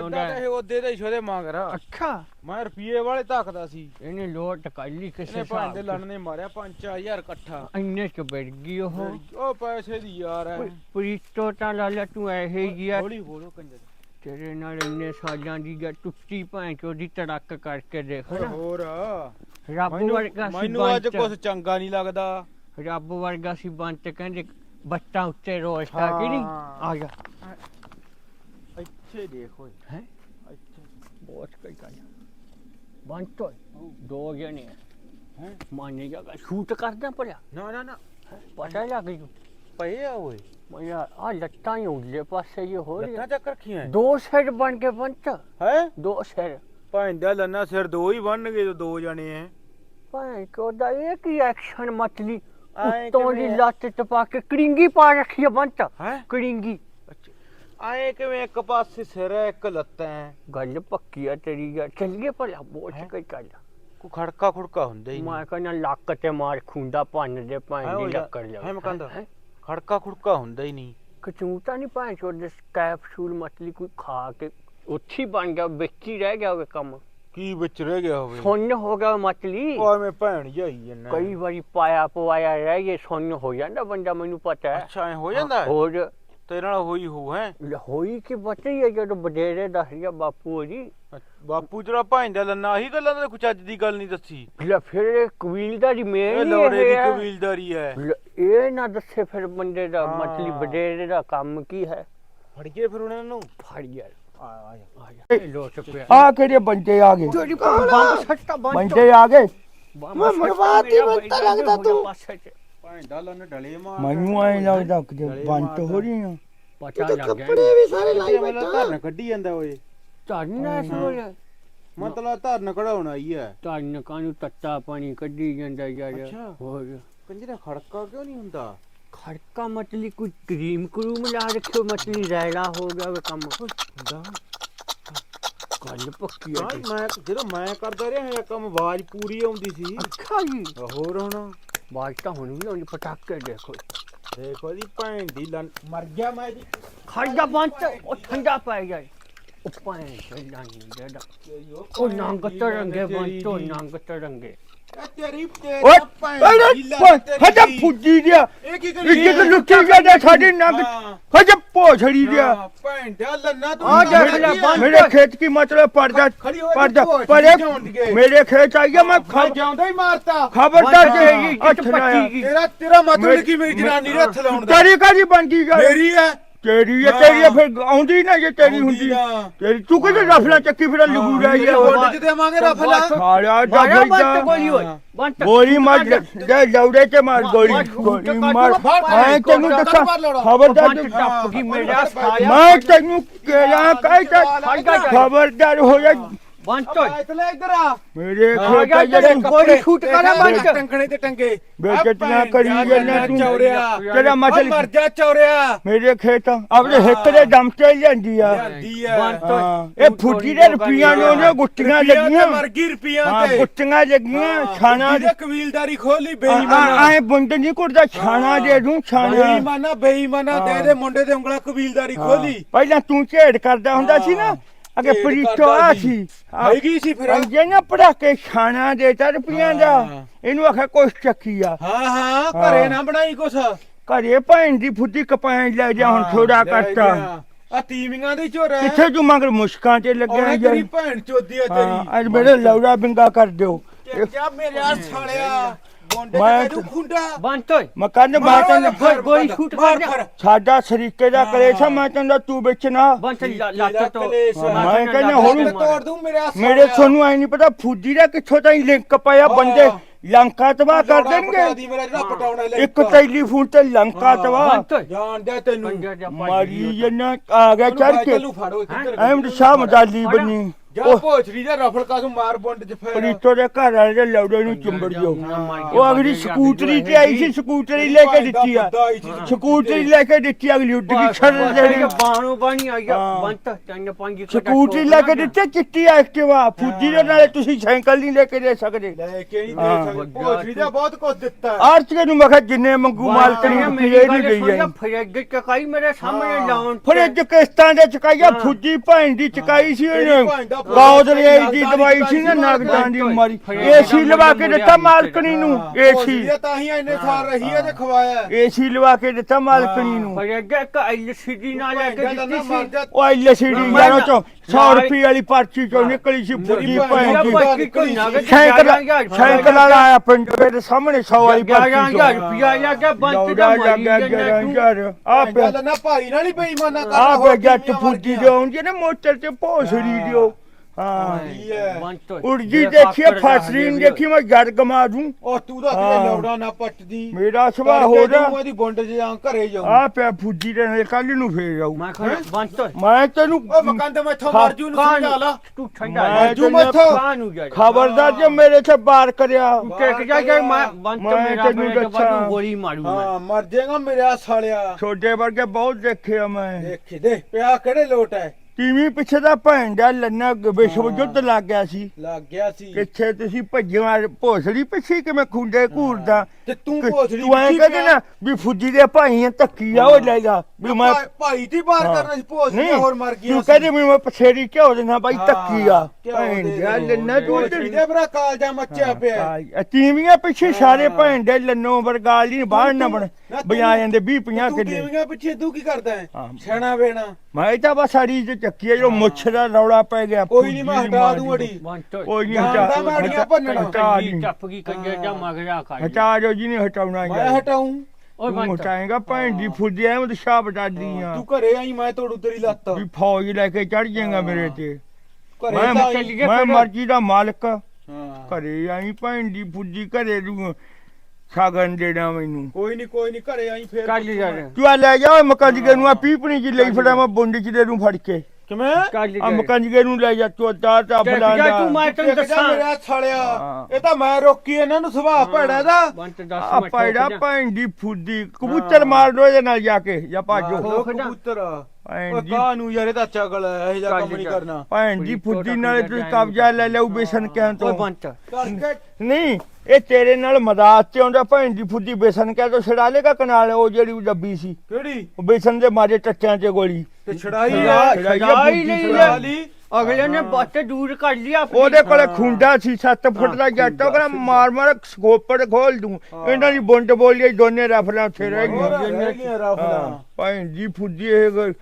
ਆਉਂਦਾ ਤਾਂ ਇਹ ਉਹਦੇ ਦਾ ਹੀ ਛੋਦੇ ਮੰਗ ਰਿਹਾ। ਅੱਛਾ। ਮੈਂ ਰੁਪਏ ਵਾਲੇ ਧੱਕਦਾ ਸੀ। ਇਹਨੇ ਲੋਟ ਕਰ ਲਈ ਕਿਸੇ ਇਹਨੇ ਭਾਂ ਦੇ ਹਿਸਾਬ ਲੜਨ ਨੇ ਮਾਰਿਆ 5-4000 ਇਕੱਠਾ। ਇੰਨੇ ਚ ਬੈਠ ਗਈ ਉਹ। ਉਹ ਪੈਸੇ ਦੀ ਯਾਰ ਹੈ। ਪ੍ਰੀਤੋ ਤਾਂ ਲਾਲਾ ਤੂੰ ਐਹੇ ਹੀ ਆ। ਹੌਲੀ ਬੋਲੋ ਕੰਜਰ। ਤੇਰੇ ਨਾਲ ਇੰਨੇ ਸਾਲਾਂ ਦੀ ਜਾਂ ਟੁੱਟੀ ਭਾਂ ਚੋਦੀ ਤੜਕ ਕਰਕੇ ਦੇਖ ਨਾ। ਹੋਰ। ਰੱਬ ਮੈਨੂੰ ਵਰਗਾ ਸੀ ਮੈਨੂੰ ਅੱਜ ਬੰਤ। ਕੁਝ ਚੰਗਾ ਨਹੀਂ ਲੱਗਦਾ। ਰੱਬ ਵਰਗਾ ਸੀ ਬੰਤ ਕਹਿੰਦੇ ਬੱਟਾਂ ਉੱਤੇ ਰੋਸ਼ਤਾ ਕਿ ਨਹੀਂ? ਹਾਂ। ਆ ਗਿਆ ਇੱਥੇ ਦੇਖ ਓਏ। ਹੈਂ? ਇੱਥੇ। ਬਹੁਤ ਕਈ ਗੱਲ ਬੰਤ ਓਏ, ਦੋ ਜਣੇ ਹੈਂ? ਮਾਨੇ ਜਗਾ ਸ਼ੂਟ ਕਰਦਾ ਪੜਿਆ ਨਾ ਨਾ ਨਾ। ਪਤਾ ਲੱਗ ਗਿਆ ਪਏ ਆ ਓਏ। ਮੈਂ ਆ ਲੱਤਾਂ ਹੀ ਉਲੇ ਪਾਸੇ ਇਹ ਹੋ ਰਹੀ ਲੱਤਾਂ ਚੱਕ ਰੱਖੀਆਂ ਦੋ ਸਿਰ ਬਣ ਕੇ ਬੰਤ ਹੈ? ਦੋ ਸਿਰ। ਭਾਂਦਾ ਲੰਨਾ ਸਿਰ ਦੋ ਹੀ ਬਣਨਗੇ ਜੋ ਦੋ ਜਣੇ ਐ। ਭਾਂ ਕੋਦਾ ਇਹ ਕੀ ਐਕਸ਼ਨ ਮਤਲੀ? ਆਏਂ ਉੱਤੋਂ ਦੀ ਕਿਵੇਂ? ਲੱਤ ਟਪਾ ਕੇ ਕੜਿੰਗੀ ਪਾ ਰੱਖੀ ਆ ਬੰਤ ਹੈ? ਕੜਿੰਗੀ। ਆਏ ਕਿਵੇਂ ਇੱਕ ਪਾਸੇ ਸਿਰ ਹੈ ਇੱਕ ਲੱਤਾਂ ਹੈ ਗੱਲ ਪੱਕੀ ਆ ਤੇਰੀ ਗੱਲ ਚੱਲੀਏ ਭਲਾ ਹੈਂ? ਕੇ ਚੱਲ ਕੋ ਖੜਕਾ ਖੁੜਕਾ ਹੁੰਦਾ ਹੀ ਮੈਂ ਕਹਿੰਦਾ ਲੱਕ ਤੇ ਮਾਰ ਖੁੰਡਾ ਭੰਨ ਦੇ ਭਾਂ ਦੀ ਲੱਕੜ ਜਾ ਹੈਂ ਮਕੰਦ? ਖੜਕਾ ਖੁੜਕਾ ਹੁੰਦਾ ਹੀ ਨਹੀਂ। ਕਚੂ ਤਾਂ ਨਹੀਂ ਭਾਂ ਚੋਦ ਕੈਪਸੂਲ ਮਤਲੀ ਕੋਈ ਖਾ ਕੇ ਉੱਥੇ ਹੀ ਬਣ ਗਿਆ ਵਿੱਚ ਹੀ ਰਹਿ ਗਿਆ ਉਹ ਕੰਮ। ਕੀ ਵਿੱਚ ਰਹਿ ਗਿਆ ਹੋਵੇ? ਸੁੰਨ ਹੋ ਗਿਆ ਮਤਲੀ ਓਏ ਮੈਂ ਭੈਣ ਜਾਈ ਜੰਨਾ ਕਈ ਵਾਰੀ ਪਾਇਆ ਪਵਾਇਆ ਰਹਿ ਗਿਆ ਸੁੰਨ ਹੋ ਜਾਂਦਾ ਬੰਦਾ ਮੈਨੂੰ ਪਤਾ ਹੈ। ਅੱਛਾ ਐ ਹੋ ਜਾਂਦਾ? ਹੈ? ਹੋਰ ਤੇਰੇ ਨਾਲ ਹੋਈ ਹੋ? ਹੈ ਹੋਈ ਕਿ ਪਤਾ ਹੀ ਹੈ ਜਦੋਂ ਬਡੇਰੇ ਦੱਸ ਗਿਆ ਬਾਪੂ ਜੀ। ਬਾਪੂ ਜਰਾ ਭਾਂਦਾ ਲੰਨਾ ਆਹੀ ਗੱਲਾਂ ਦਾ ਕੁਛ ਅੱਜ ਦੀ ਗੱਲ ਨਹੀਂ ਦੱਸੀ। ਲੈ ਫਿਰ ਇਹ ਕਬੀਲਦਾਰੀ ਇਹ ਮੇਨ ਲੋੜੇ ਹੀ ਦੀ ਕਬੀਲਦਾਰੀ ਹੈ। ਇਹ ਨਾ ਦੱਸੇ ਫਿਰ ਬੰਦੇ ਦਾ ਹਾਂ। ਮਤਲੀ ਬਡੇਰੇ ਦਾ ਕੰਮ ਕੀ ਹੈ। ਫੜੀਏ ਫਿਰ ਉਹਨਾਂ ਨੂੰ? ਫੜ ਗਿਆ। ਆ ਇਹ ਕਿਹੜੇ ਬੰਦੇ ਆ ਗਏ? ਤੇਰੀ ਬੰਬ ਸੱਟਾ ਬੰਦ ਬੰਦੇ ਆ ਗਏ? ਮੈਂ ਮਰਵਾਤੀ ਤਾਂ ਲੱਗਦਾ ਤੂੰ। ਭਾਂਡਾ ਲੰਨ ਡਲੇ ਮਾਰ ਮੈਨੂੰ ਐ ਲੱਗਦਾ ਕਿ ਬੰਟ ਹੋ ਰਹੀ ਆ ਤੂੰ ਤਾਂ ਕੱਪੜੇ ਵੀ ਸਾਰੇ ਲਾਈ ਬੈਠਾ। ਧਰਨ ਕੱਢੀ ਜਾਂਦਾ ਓਏ। ਧਰਨ ਸੋਲ ਮਤਲਬ ਧਰਨ ਕਢਾਉਣ ਆਈ ਐ। ਧਰਨ ਕਾਨੂੰ ਤੱਤਾ ਪਾਣੀ ਕੱਢੀ ਜਾਂਦਾ ਯਾਰ। ਅੱਛਾ। ਹੋਰ। ਕੰਜਰਾ ਖੜਕਾ ਕਿਉਂ ਨਹੀਂ ਹੁੰਦਾ? ਖੜਕਾ ਮਤਲੀ ਕੋਈ ਕਰੀਮ ਕਰੂਮ ਲਾ ਰੱਖਿਓ ਮਤਲੀ ਰੈਲਾ ਹੋ ਗਿਆ ਕੰਮ। ਹੁੰਦਾ। ਗੱਲ ਪੱਕੀ ਹਾਂ ਹੈ ਮੈਂ ਜਦੋਂ ਮੈਂ ਕਰਦਾ ਰਿਹਾ ਇਹ ਕੰਮ ਆਵਾਜ਼ ਪੂਰੀ ਆਉਂਦੀ ਸੀ। ਅੱਛਾ ਜੀ ਹੋਰ ਹੁਣ? ਬਾਜ ਤਾਂ ਹੁਣ ਵੀ ਉਹਨੇ ਪਟਾਕੇ ਦੇਖੋ। ਦੇਖੋ ਦੀ ਭੈਣ ਦੀ ਲੰਨ ਮਰ ਗਿਆ ਮੈਂ ਜੀ। ਖੜਦਾ ਬੰਦ ਉਹ ਠੰਡਾ ਪੈ ਗਿਆ ਉਹ ਪਾਣੀ ਚੱਲਾਂ ਨਹੀਂ ਜਿਹੜਾ। ਉਹ ਨੰਗ ਤਰੰਗੇ ਬੰਦ ਤੋਂ ਨੰਗ ਤਰੰਗੇ ਤੇਰੀ ਓਏ ਓਏ ਹਜਾ। ਫੁੱਜੀ ਇਹ ਕੀ ਲੁੱਟੀ ਜਾਂਦਾ ਸਾਡੀ ਨੰਗ। ਹਜਾ ਪੋਛੜੀ ਲੰਨਾ ਤੂੰ ਆ ਜਾ। ਮੇਰੇ ਖੇਤ ਕੀ ਮਤਲਬ ਪਰਦਾ ਪਰਦਾ ਪਰੇ। ਮੇਰੇ ਖੇਤ ਆਈਆ ਮੈਂ ਮੈਂ ਜਾਉਂਦਾ ਹੀ ਮਾਰਤਾ ਖਬਰਦਾਰ ਆਇਆ। ਗਈ। ਤੇਰਾ ਤੇਰਾ ਮਤਲਬ ਕੀ ਮੇਰੀ ਜਨਾਨੀ ਦੇ ਹੱਥ ਲਾਉਣ ਦਾ ਤੇਰੀ ਕਾਦੀ ਬਣਦੀ ਗੱਲ ਮੇਰੀ ਹੈ ਤੇਰੀ ਹੈ। ਤੇਰੀ ਹੈ, ਫਿਰ ਆਉਂਦੀ ਨਾ ਜੇ ਤੇਰੀ ਹੁੰਦੀ। ਤੇਰੀ ਤੂੰ ਕਿਤੇ ਰਫਲਾ ਚੱਕੀ ਫਿਰ ਲਗੂ ਰਹੀ ਹੈ ਵੋਟ ਚ ਦੇਵਾਂਗੇ ਰਫਲਾ ਸਾਲਿਆ ਬੰਦ ਬਈਆ ਗੋਲੀ ਹੋਈ ਬੰਦ ਗੋਲੀ ਮਾਰ ਜੇ ਲੌੜੇ ਤੇ ਮਾਰ ਗੋਲੀ ਗੋਲੀ ਮਾਰ ਮੈਂ ਤੈਨੂੰ ਦੱਸਾਂ ਖਬਰਦਾਰ ਮੈਂ ਤੈਨੂੰ ਕਿਹਾ ਕਹਿ ਤਾ ਖਬਰਦਾਰ ਹੋ ਜਾ ਤੋਂ ਇਤਲੇ ਇੱਧਰ ਆ। ਮੇਰੇ ਗਿਆ ਜਿਹੜੇ ਗੋਲੀ ਸ਼ੂਟ ਕਰਾ ਬੰਦ। ਟੰਗਣੇ ਤੇ ਟੰਗੇ। ਬੇਇੱਜ਼ਤੀਆਂ ਕਰੀ ਜਾਂਦਾ ਤੂੰ। ਚੌਰਿਆ ਤੇਰਾ ਮਰ ਮਤਲਬ ਜਾ ਚੌਰਿਆ ਮੇਰੇ ਖੇਤ ਆਪਣੇ ਹਿੱਕ ਦੇ ਦਮ ਤੇ ਜਾਂਦੀ ਆ। ਇਹ ਫੁੱਟੀ ਦੇ ਰੁਪਈਆਂ ਨੂੰ ਉਹਨੇ ਗੁੱਟੀਆਂ ਲੱਗੀਆਂ ਮਰ ਗਈ ਰੁਪਈਆਂ ਤੇ। ਗੁੱਟੀਆਂ ਲੱਗੀਆਂ ਛਾਣਾ ਜਿਹਦੇ ਕਬੀਲਦਾਰੀ ਖੋਲੀ ਬੇਈਮਾਨਾ ਆਏ ਬੁੰਦ ਨਹੀਂ ਕੁੜਦਾ ਛਾਣਾ ਦੇ ਦੂੰ ਛਾਣਾ। ਬੇਈਮਾਨਾ ਬੇਈਮਾਨਾ ਦੇ ਦੇ ਮੁੰਡੇ ਦੇ ਉਂਗਲਾ ਕਬੀਲਦਾਰੀ ਖੋਲੀ। ਪਹਿਲਾਂ ਤੂੰ ਝੇੜ ਕਰਦਾ ਹੁੰਦਾ ਸੀ ਨਾ ਅਗੇ ਝੇੜ ਪ੍ਰੀਤੋ ਕਰਦਾ ਆ ਸੀ। ਸੀ ਹੈਗੀ ਸੀ ਫਿਰ? ਅੰਜੇ ਨਾ ਪੜਾਕੇ ਛਾਣਾ ਦੇਤਾ ਰੁਪਈਆਂ ਦਾ ਹਾਂ। ਇਹਨੂੰ ਆਖਿਆ ਕੁਛ ਚੱਕੀ ਆ। ਹਾਂ ਹਾਂ ਘਰੇ ਨਾ ਬਣਾਈ ਕੁਛ। ਘਰੇ ਭੈਣ ਦੀ ਫੁੱਟੀ ਕਪਾਣ ਲੈ ਜਾ ਹੁਣ ਥੋੜਾ ਕੱਟਾ ਆ ਤੀਵੀਆਂ ਦੀ ਝੋਰਾ ਕਿੱਥੇ ਤੂੰ ਮਗਰ ਮੁਸਕਾਂ ਤੇ ਲੱਗਿਆ ਉਹਨੇ ਯਾਰ ਤੇਰੀ ਭੈਣ ਚੋਦੀ ਆ ਹਾਂ ਤੇਰੀ ਅੱਜ ਮੇਰੇ ਲੌੜਾ ਬਿੰਗਾ ਕਰ ਦਿਓ। ਜਾ ਮੇਰੇ ਆ ਸਾਲਿਆ। ਮੈਂ- ਤੇ ਤੂੰ ਖੁੰਡਾ। ਤੋਂ ਮੈਂ ਕਹਿੰਦਾ ਮਾਰ, ਗੋਲੀ ਸ਼ੂਟ ਕਰ ਕਰ ਸਾਡਾ ਸਰੀਕੇ ਦਾ ਕਲੇਸ਼ ਆ ਮੈਂ ਕਹਿੰਦਾ ਤੂੰ ਵਿੱਚ ਨਾ। ਤੋਂ ਤੇਰਾ ਲੱਤ ਤੋਂ। ਮੈਂ ਕਹਿੰਦਾ ਹੁਣ ਤੋੜ ਦੂੰ ਮੇਰੇ ਮੇਰੇ ਤੁਹਾਨੂੰ ਐ ਨਹੀਂ ਪਤਾ ਫੂਜੀ ਦਾ ਕਿੱਥੋਂ ਤਾਈਂ ਲਿੰਕ ਪਾਇਆ ਬੰਦੇ ਲੰਕਾ ਤਬਾਹ ਕਰ ਦੇਣਗੇ। ਇੱਕ ਟੈਲੀਫੋਨ ਤੇ ਲੰਕਾ ਤਬਾਹ। ਤੋਂ ਜਾਣਦਾ ਤੈਨੂੰ। ਜਾ ਮਾਰੀ ਜਨਾ ਆ ਗਿਆ ਚੜ ਕੇ। ਅਹਿਮਦ ਸ਼ਾਹ ਮਦਾਲੀ ਬਣੀ ਜਾ ਭੋਚਰੀ ਦਾ ਰਫਲ ਕਾਸੂ ਮਾਰ ਬੁੰਡ ਚ ਫੇਰ। ਪ੍ਰੀਤੋ ਦੇ ਘਰ ਵਾਲੇ ਦੇ ਲੌੜੇ ਨੂੰ ਚੁੰਬੜ ਦਿਓ। ਉਹ ਅਗਲੀ ਸਕੂਟਰੀ ਤੇ ਆਈ ਸੀ ਸਕੂਟਰੀ ਲੈ ਕੇ ਦਿੱਤੀ ਆ। ਸਕੂਟਰੀ ਲੈ ਕੇ ਦਿੱਤੀ ਅਗਲੀ ਉੱਡ ਗਈ ਛੜ ਜਿਹੜੀ ਬਾਣੋ ਬਾਣੀ ਆ ਗਿਆ ਹਾਂ। ਬੰਦ ਤੋਂ ਚੰਨ ਪੰਜ ਸਕੂਟਰੀ ਲੈ ਕੇ ਦਿੱਤੀ ਚਿੱਟੀ ਐਕਟਿਵਾ ਫੂਜੀ ਦੇ ਨਾਲੇ ਤੁਸੀਂ ਸਾਈਕਲ ਨਹੀਂ ਲੈ ਕੇ ਦੇ ਸਕਦੇ। ਲੈ ਕੇ ਨਹੀਂ। ਦੇ ਸਕਦੇ ਭੋਚਰੀ ਦਾ ਬਹੁਤ ਕੁਝ ਦਿੱਤਾ ਆਰਤੀ ਨੂੰ ਮੈਂ ਕਿਹਾ ਜਿੰਨੇ ਮੰਗੂ ਮਾਲਕਣੀ ਪੀਏ ਨਹੀਂ ਗਈ ਹੈ ਫਰਿੱਜ ਚਕਾਈ ਮੇਰੇ ਸਾਹਮਣੇ ਲਾਉਣ ਫਰਿੱਜ ਕਿਸ਼ਤਾਂ ਦੇ ਚਕਾਈਆ। ਫੁੱਜੀ ਭੈਣ ਦੀ ਚਕਾਈ ਸੀ ਤੇਰੀ ਉਹਨੇ ਭੈਣ ਦਾ ਦੀ ਨਗਦਾਂ ਦਵਾਈ ਸੀ ਨਾ ਚਕਾਈ ਨਗਦਾਂ ਦੀ ਮਾਰੀ ਫਰਿੱਜ ਏਸੀ ਦਾ ਲਵਾ ਕੇ ਮੁੰਡਾ ਦਿੱਤਾ ਮੁੰਡਾ ਮਾਲਕਣੀ ਨੂੰ ਏਸੀ। ਭੋਚਰੀ ਦਾ ਤਾਂ ਹੀ ਇੰਨੇ ਸਾਲ ਰਹੀ ਹੈ ਤੇ ਖਵਾਇਆ ਏਸੀ ਲਵਾ ਕੇ ਦਿੱਤਾ ਮਾਲਕਣੀ ਨੂੰ। ਫਰਿੱਜ ਇੱਕ ਐਲਸੀਡੀ ਨਾਲ ਲੈ ਕੇ ਭੈਣ ਦਾ ਦਿੱਤੀ ਨਾ ਸੀ। ਮਰ ਜਾ ਉਹ ਐਲਸੀਡੀ ਜਾਨੋ ਚੋਂ 100 ਰੁਪਏ ਵਾਲੀ ਪਰਚੀ ਚੋਂ ਨਿਕਲੀ ਸੀ ਫੁੱਜੀ ਮੇਰੀ ਭੈਣ ਮੇਰਾ ਦੀ। ਪੱਚੀ ਕੋਈ ਨਗਦ ਸਾਈਕਲ ਗਿਆਰਾਂ ਸਾਈਕਲ ਵਾਲਾ ਆਇਆ ਪਿੰਡ ਦੇ ਸਾਹਮਣੇ 100 ਵਾਲੀ ਪਰਚੀ ਚੋਂ। ਦਾ ਮਾਰੀ ਭਾਈ ਨਾਲ ਹੀ ਬੇਈਮਾਨਾ ਜੱਟ ਦੇ ਆਉਂਦੀ ਨੇ ਮੋਟਰ ਤੇ ਭੋਸੜੀ ਦਿਓ। ਹਾਂ ਫਸਰੀਨ ਦੇਖੀ ਮੈਂ ਜੜ ਗਮਾ ਦੂੰ। ਉਹ ਤੂੰ ਦਾ ਹਾਂ। ਕਿਤੇ ਲੌੜਾ ਨਾ ਪੱਟਦੀ। ਮੇਰਾ ਸੁਭਾਅ ਹੋ ਜਾ ਉਹਦੀ ਬੁੰਡ ਚ ਜਾਂ ਘਰੇ ਜਾਉ ਆ ਪਿਆ ਫੁੱਜੀ ਦੇ ਨਾਲ ਕੱਲ ਨੂੰ ਫੇਰ ਜਾਊ ਮੈਂ ਖੜਾ ਬੰਦ ਤੋਂ। ਮੈਂ ਤੈਨੂੰ ਓ ਮਕਾਨ ਤੇ ਮੈਥੋਂ ਖਾ- ਮਰ ਜੂ ਨੂੰ ਸਮਝਾ ਲਾ। ਤੂੰ ਠੰਡਾ ਮੈਂ ਲੈ ਜੂ ਤੈਨੂੰ ਮੈਥੋਂ। ਕਾਹ ਨੂੰ ਜਾ ਖਬਰਦਾਰ ਜੇ ਮੇਰੇ ਤੇ ਬਾਰ ਕਰਿਆ। ਟੇਕ ਜਾ ਕੇ ਮੈਂ ਬੰਦ ਤੋਂ ਮੈਂ ਮੇਰਾ ਤੈਨੂੰ ਮੇਰੇ ਦੱਸਾਂ। ਬਾਅਦ ਗੋਲੀ ਮਾਰੂ ਮੈਂ। ਹਾਂ ਮਰ ਜਾਏਗਾ ਮੇਰਾ ਸਾਲਿਆ। ਛੋਟੇ ਵਰਗੇ ਬਹੁਤ ਦੇਖੇ ਆ ਮੈਂ। ਦੇਖੀ ਦੇ ਪਿਆ ਕਿਹੜੇ ਲੋਟ ਹੈ? ਟੀਵੀ ਪਿੱਛੇ ਦਾ ਭੈਣ ਦਾ ਲੰਨਾ ਵਿਸ਼ਵ ਯੁੱਧ ਲੱਗ ਗਿਆ ਸੀ। ਲੱਗ ਗਿਆ ਸੀ। ਕਿੱਥੇ ਤੁਸੀਂ ਭੱਜਿਆ ਭੋਸੜੀ ਪਿੱਛੇ ਕਿਵੇਂ ਖੁੰਡੇ ਘੂਰਦਾ? ਤੇ ਤੂੰ ਭੋਸੜੀ ਤੂੰ ਐਂ ਪਿੱਛੇ ਕਹਿੰਦੇ ਪਿਆ। ਨਾ ਵੀ ਫੁੱਜੀ ਦੇ ਭਾਈਆਂ ਧੱਕੀ ਆ ਉਹ ਲੈ ਜਾ। ਵੀ ਮੈਂ ਭਾਈ- ਦੀ ਹਾਂ। ਕਰਨਾ ਸੀ ਭੋਸੜੀ ਹੋਰ ਮਰ ਗਿਆ ਤੂੰ ਕਹਿੰਦੇ ਵੀ ਮੈਂ ਪਛੇੜੀ ਕਿਉਂ ਦੇਣਾ ਬਾਈ ਧੱਕੀ ਆ। ਘਿਓ ਦਿਓ। ਲੰਨਾ ਤੂੰ ਦੇ ਬਰਾ ਕਾਲਜਾ ਮੱਚਿਆ ਪਿਆ। ਟੀਵੀਆਂ ਪਿੱਛੇ ਸਾਰੇ। ਭੈਣ ਦੇ ਲੰਨੋ ਵਰਗਾਲ ਨਹੀਂ ਬਾਹਰ ਨਾ ਬਣ ਤੂੰ- ਬਜਾ ਜਾਂਦੇ 20 50 ਤੂੰ ਕਿੱਲੇ। ਟੀਵੀਆਂ ਪਿੱਛੇ ਤੂੰ ਕੀ ਕਰਦਾ ਹੈ ਹਾਂ। ਛਣਾ ਵੇਣਾ। ਮੈਂ ਤਾਂ ਬਸ ਅੜੀ ਚ ਚੱਕੀ ਆ ਜੋ ਮੁੱਛ ਦਾ ਰੌਲਾ ਪੈ ਗਿਆ ਕੋਈ ਨਹੀਂ ਮੈਂ ਹਟਾ ਦੂੰ ਅੜੀ। ਤੋਂ ਕੋਈ ਨਹੀਂ ਹਟਾ ਮੈਂ ਅੜੀਆਂ ਭੰਨਣਾ। ਹਟਾ ਜੀ ਦੀ। ਟੱਪ ਗਈ ਕੰਜਰ ਜਾ ਮਗਰਾ ਕਰ ਹਟਾ ਜੋ ਜੀ ਨੇ ਹਟਾਉਣਾ ਮੈਂ ਹਟਾਉਂ ਓਏ ਤੂੰ ਤੋਂ ਹਟਾਏਗਾ ਭੈਣ ਦੀ ਫੁੱਦੀ ਐ ਉਹ ਸ਼ਾਹ ਬਟਾਦੀ ਆ। ਤੂੰ ਘਰੇ ਆਈ ਮੈਂ ਤੋੜੂ ਤੇਰੀ ਲੱਤ। ਵੀ ਫੌਜ ਲੈ ਕੇ ਚੜ ਜਾਏਗਾ ਮੇਰੇ ਤੇ। ਘਰੇ ਮੈਂ ਤਾਂ ਮੈਂ। ਮਰਜ਼ੀ ਦਾ ਮਾਲਕ। ਹਾਂ। ਘਰੇ ਆਈ ਭੈਣ ਦੀ ਫੁੱਦੀ ਘਰੇ ਨੂੰ ਸਾਗਨ ਦੇਣਾ ਮੈਨੂੰ। ਕੋਈ ਨਹੀਂ ਕੋਈ ਨਹੀਂ ਘਰੇ ਆਈ ਫੇਰ ਕੱਲ ਯਾਰ ਤੂੰ ਆ ਲੈ ਜਾ ਮਕੰਜਗੇ ਨੂੰ ਆ ਪੀਪਣੀ ਜੀ ਲਈ ਫੜਾ ਮੈਂ ਬੁੰਡ ਚ ਦੇ ਨੂੰ ਫੜ ਕੇ। ਕਿਵੇਂ? ਕੱਲ ਆ ਮਕੰਜਗੇ ਨੂੰ ਲੈ ਜਾ ਤੂੰ ਤਾ ਤਾ ਜਾ ਫਲਾਣਾ ਤੂੰ ਮੈਂ ਤੈਨੂੰ ਜਾ ਦੱਸਾਂ। ਮੇਰਾ ਛਾਲਿਆ ਹਾਂ। ਇਹ ਤਾਂ ਮੈਂ ਰੋਕੀ ਇਹਨਾਂ ਨੂੰ ਸੁਭਾਅ ਭੜਾ ਦਾ ਬੰਤ ਦੱਸ ਆ ਮੈਂ ਪੈੜਾ ਠੋਕ ਜਾ। ਭੈਣ ਦੀ ਫੁੱਦੀ ਕਬੂਤਰ ਮਾਰ ਦੋ ਇਹਦੇ ਨਾਲ ਜਾ ਕੇ ਜਾਂ ਭਾਜੋ। ਕਬੂਤਰ। ਭੈਣ ਉਹ ਦੀ ਕਾਹ ਨੂੰ ਯਾਰ ਇਹ ਤਾਂ ਚਗਲ ਹੈ ਇਹ ਚੱਲ ਕੰਮ ਨਹੀਂ ਜਾ। ਕਰਨਾ। ਭੈਣ ਕੋਈ ਫੁੱਦੀ ਨਾਲ ਟੁੱਟਾ ਤੂੰ ਕਬਜ਼ਾ ਲੈ ਲਊ ਬੇਸਨ ਕਹਿਣ ਓਏ ਤੋਂ ਨਹੀਂ। ਇਹ ਤੇਰੇ ਨਾਲ ਮਦਦ ਤੇ ਆਉਂਦਾ ਭੈਣ ਦੀ ਫੁੱਦੀ ਬੇਸਨ ਕਹਿ ਤੋਂ ਛੜਾ ਲੇਗਾ ਕਨਾਲ ਉਹ ਜਿਹੜੀ ਉਹ ਡੱਬੀ ਸੀ। ਕਿਹੜੀ? ਉਹ ਬੇਸਨ ਦੇ ਮਾਰੇ ਟੱਚਾਂ 'ਚ ਗੋਲੀ। ਤੇ ਛੜਾਈ ਛੜਾ- ਹੈ ਛੜਾਈ ਆ ਛੜਾਈ ਬੁੱਢੀ ਲਈ ਅਗਲੇ ਨੇ ਬੱਤ ਦੂਰ ਕਰ ਲਿਆ। ਉਹਦੇ ਕੋਲੇ ਖੁੰਡਾ ਸੀ 7 ਫੁੱਟ ਦਾ ਜੱਟ ਉਹ ਕਹਿੰਦਾ ਮਾਰ ਮਾਰ ਸਕੋਪੜ ਖੋਲ ਦੂੰ। ਇਹਨਾਂ ਦੀ ਬੁੰਡ ਬੋਲੀ ਦੋਨੇ ਰਫਲਾਂ ਉੱਥੇ ਰਹਿ ਗਈਆਂ। ਰਫਲਾਂ ਹਾਂ, ਭੈਣ ਦੀ ਫੁੱਦੀ ਇਹ ਗੱਲ।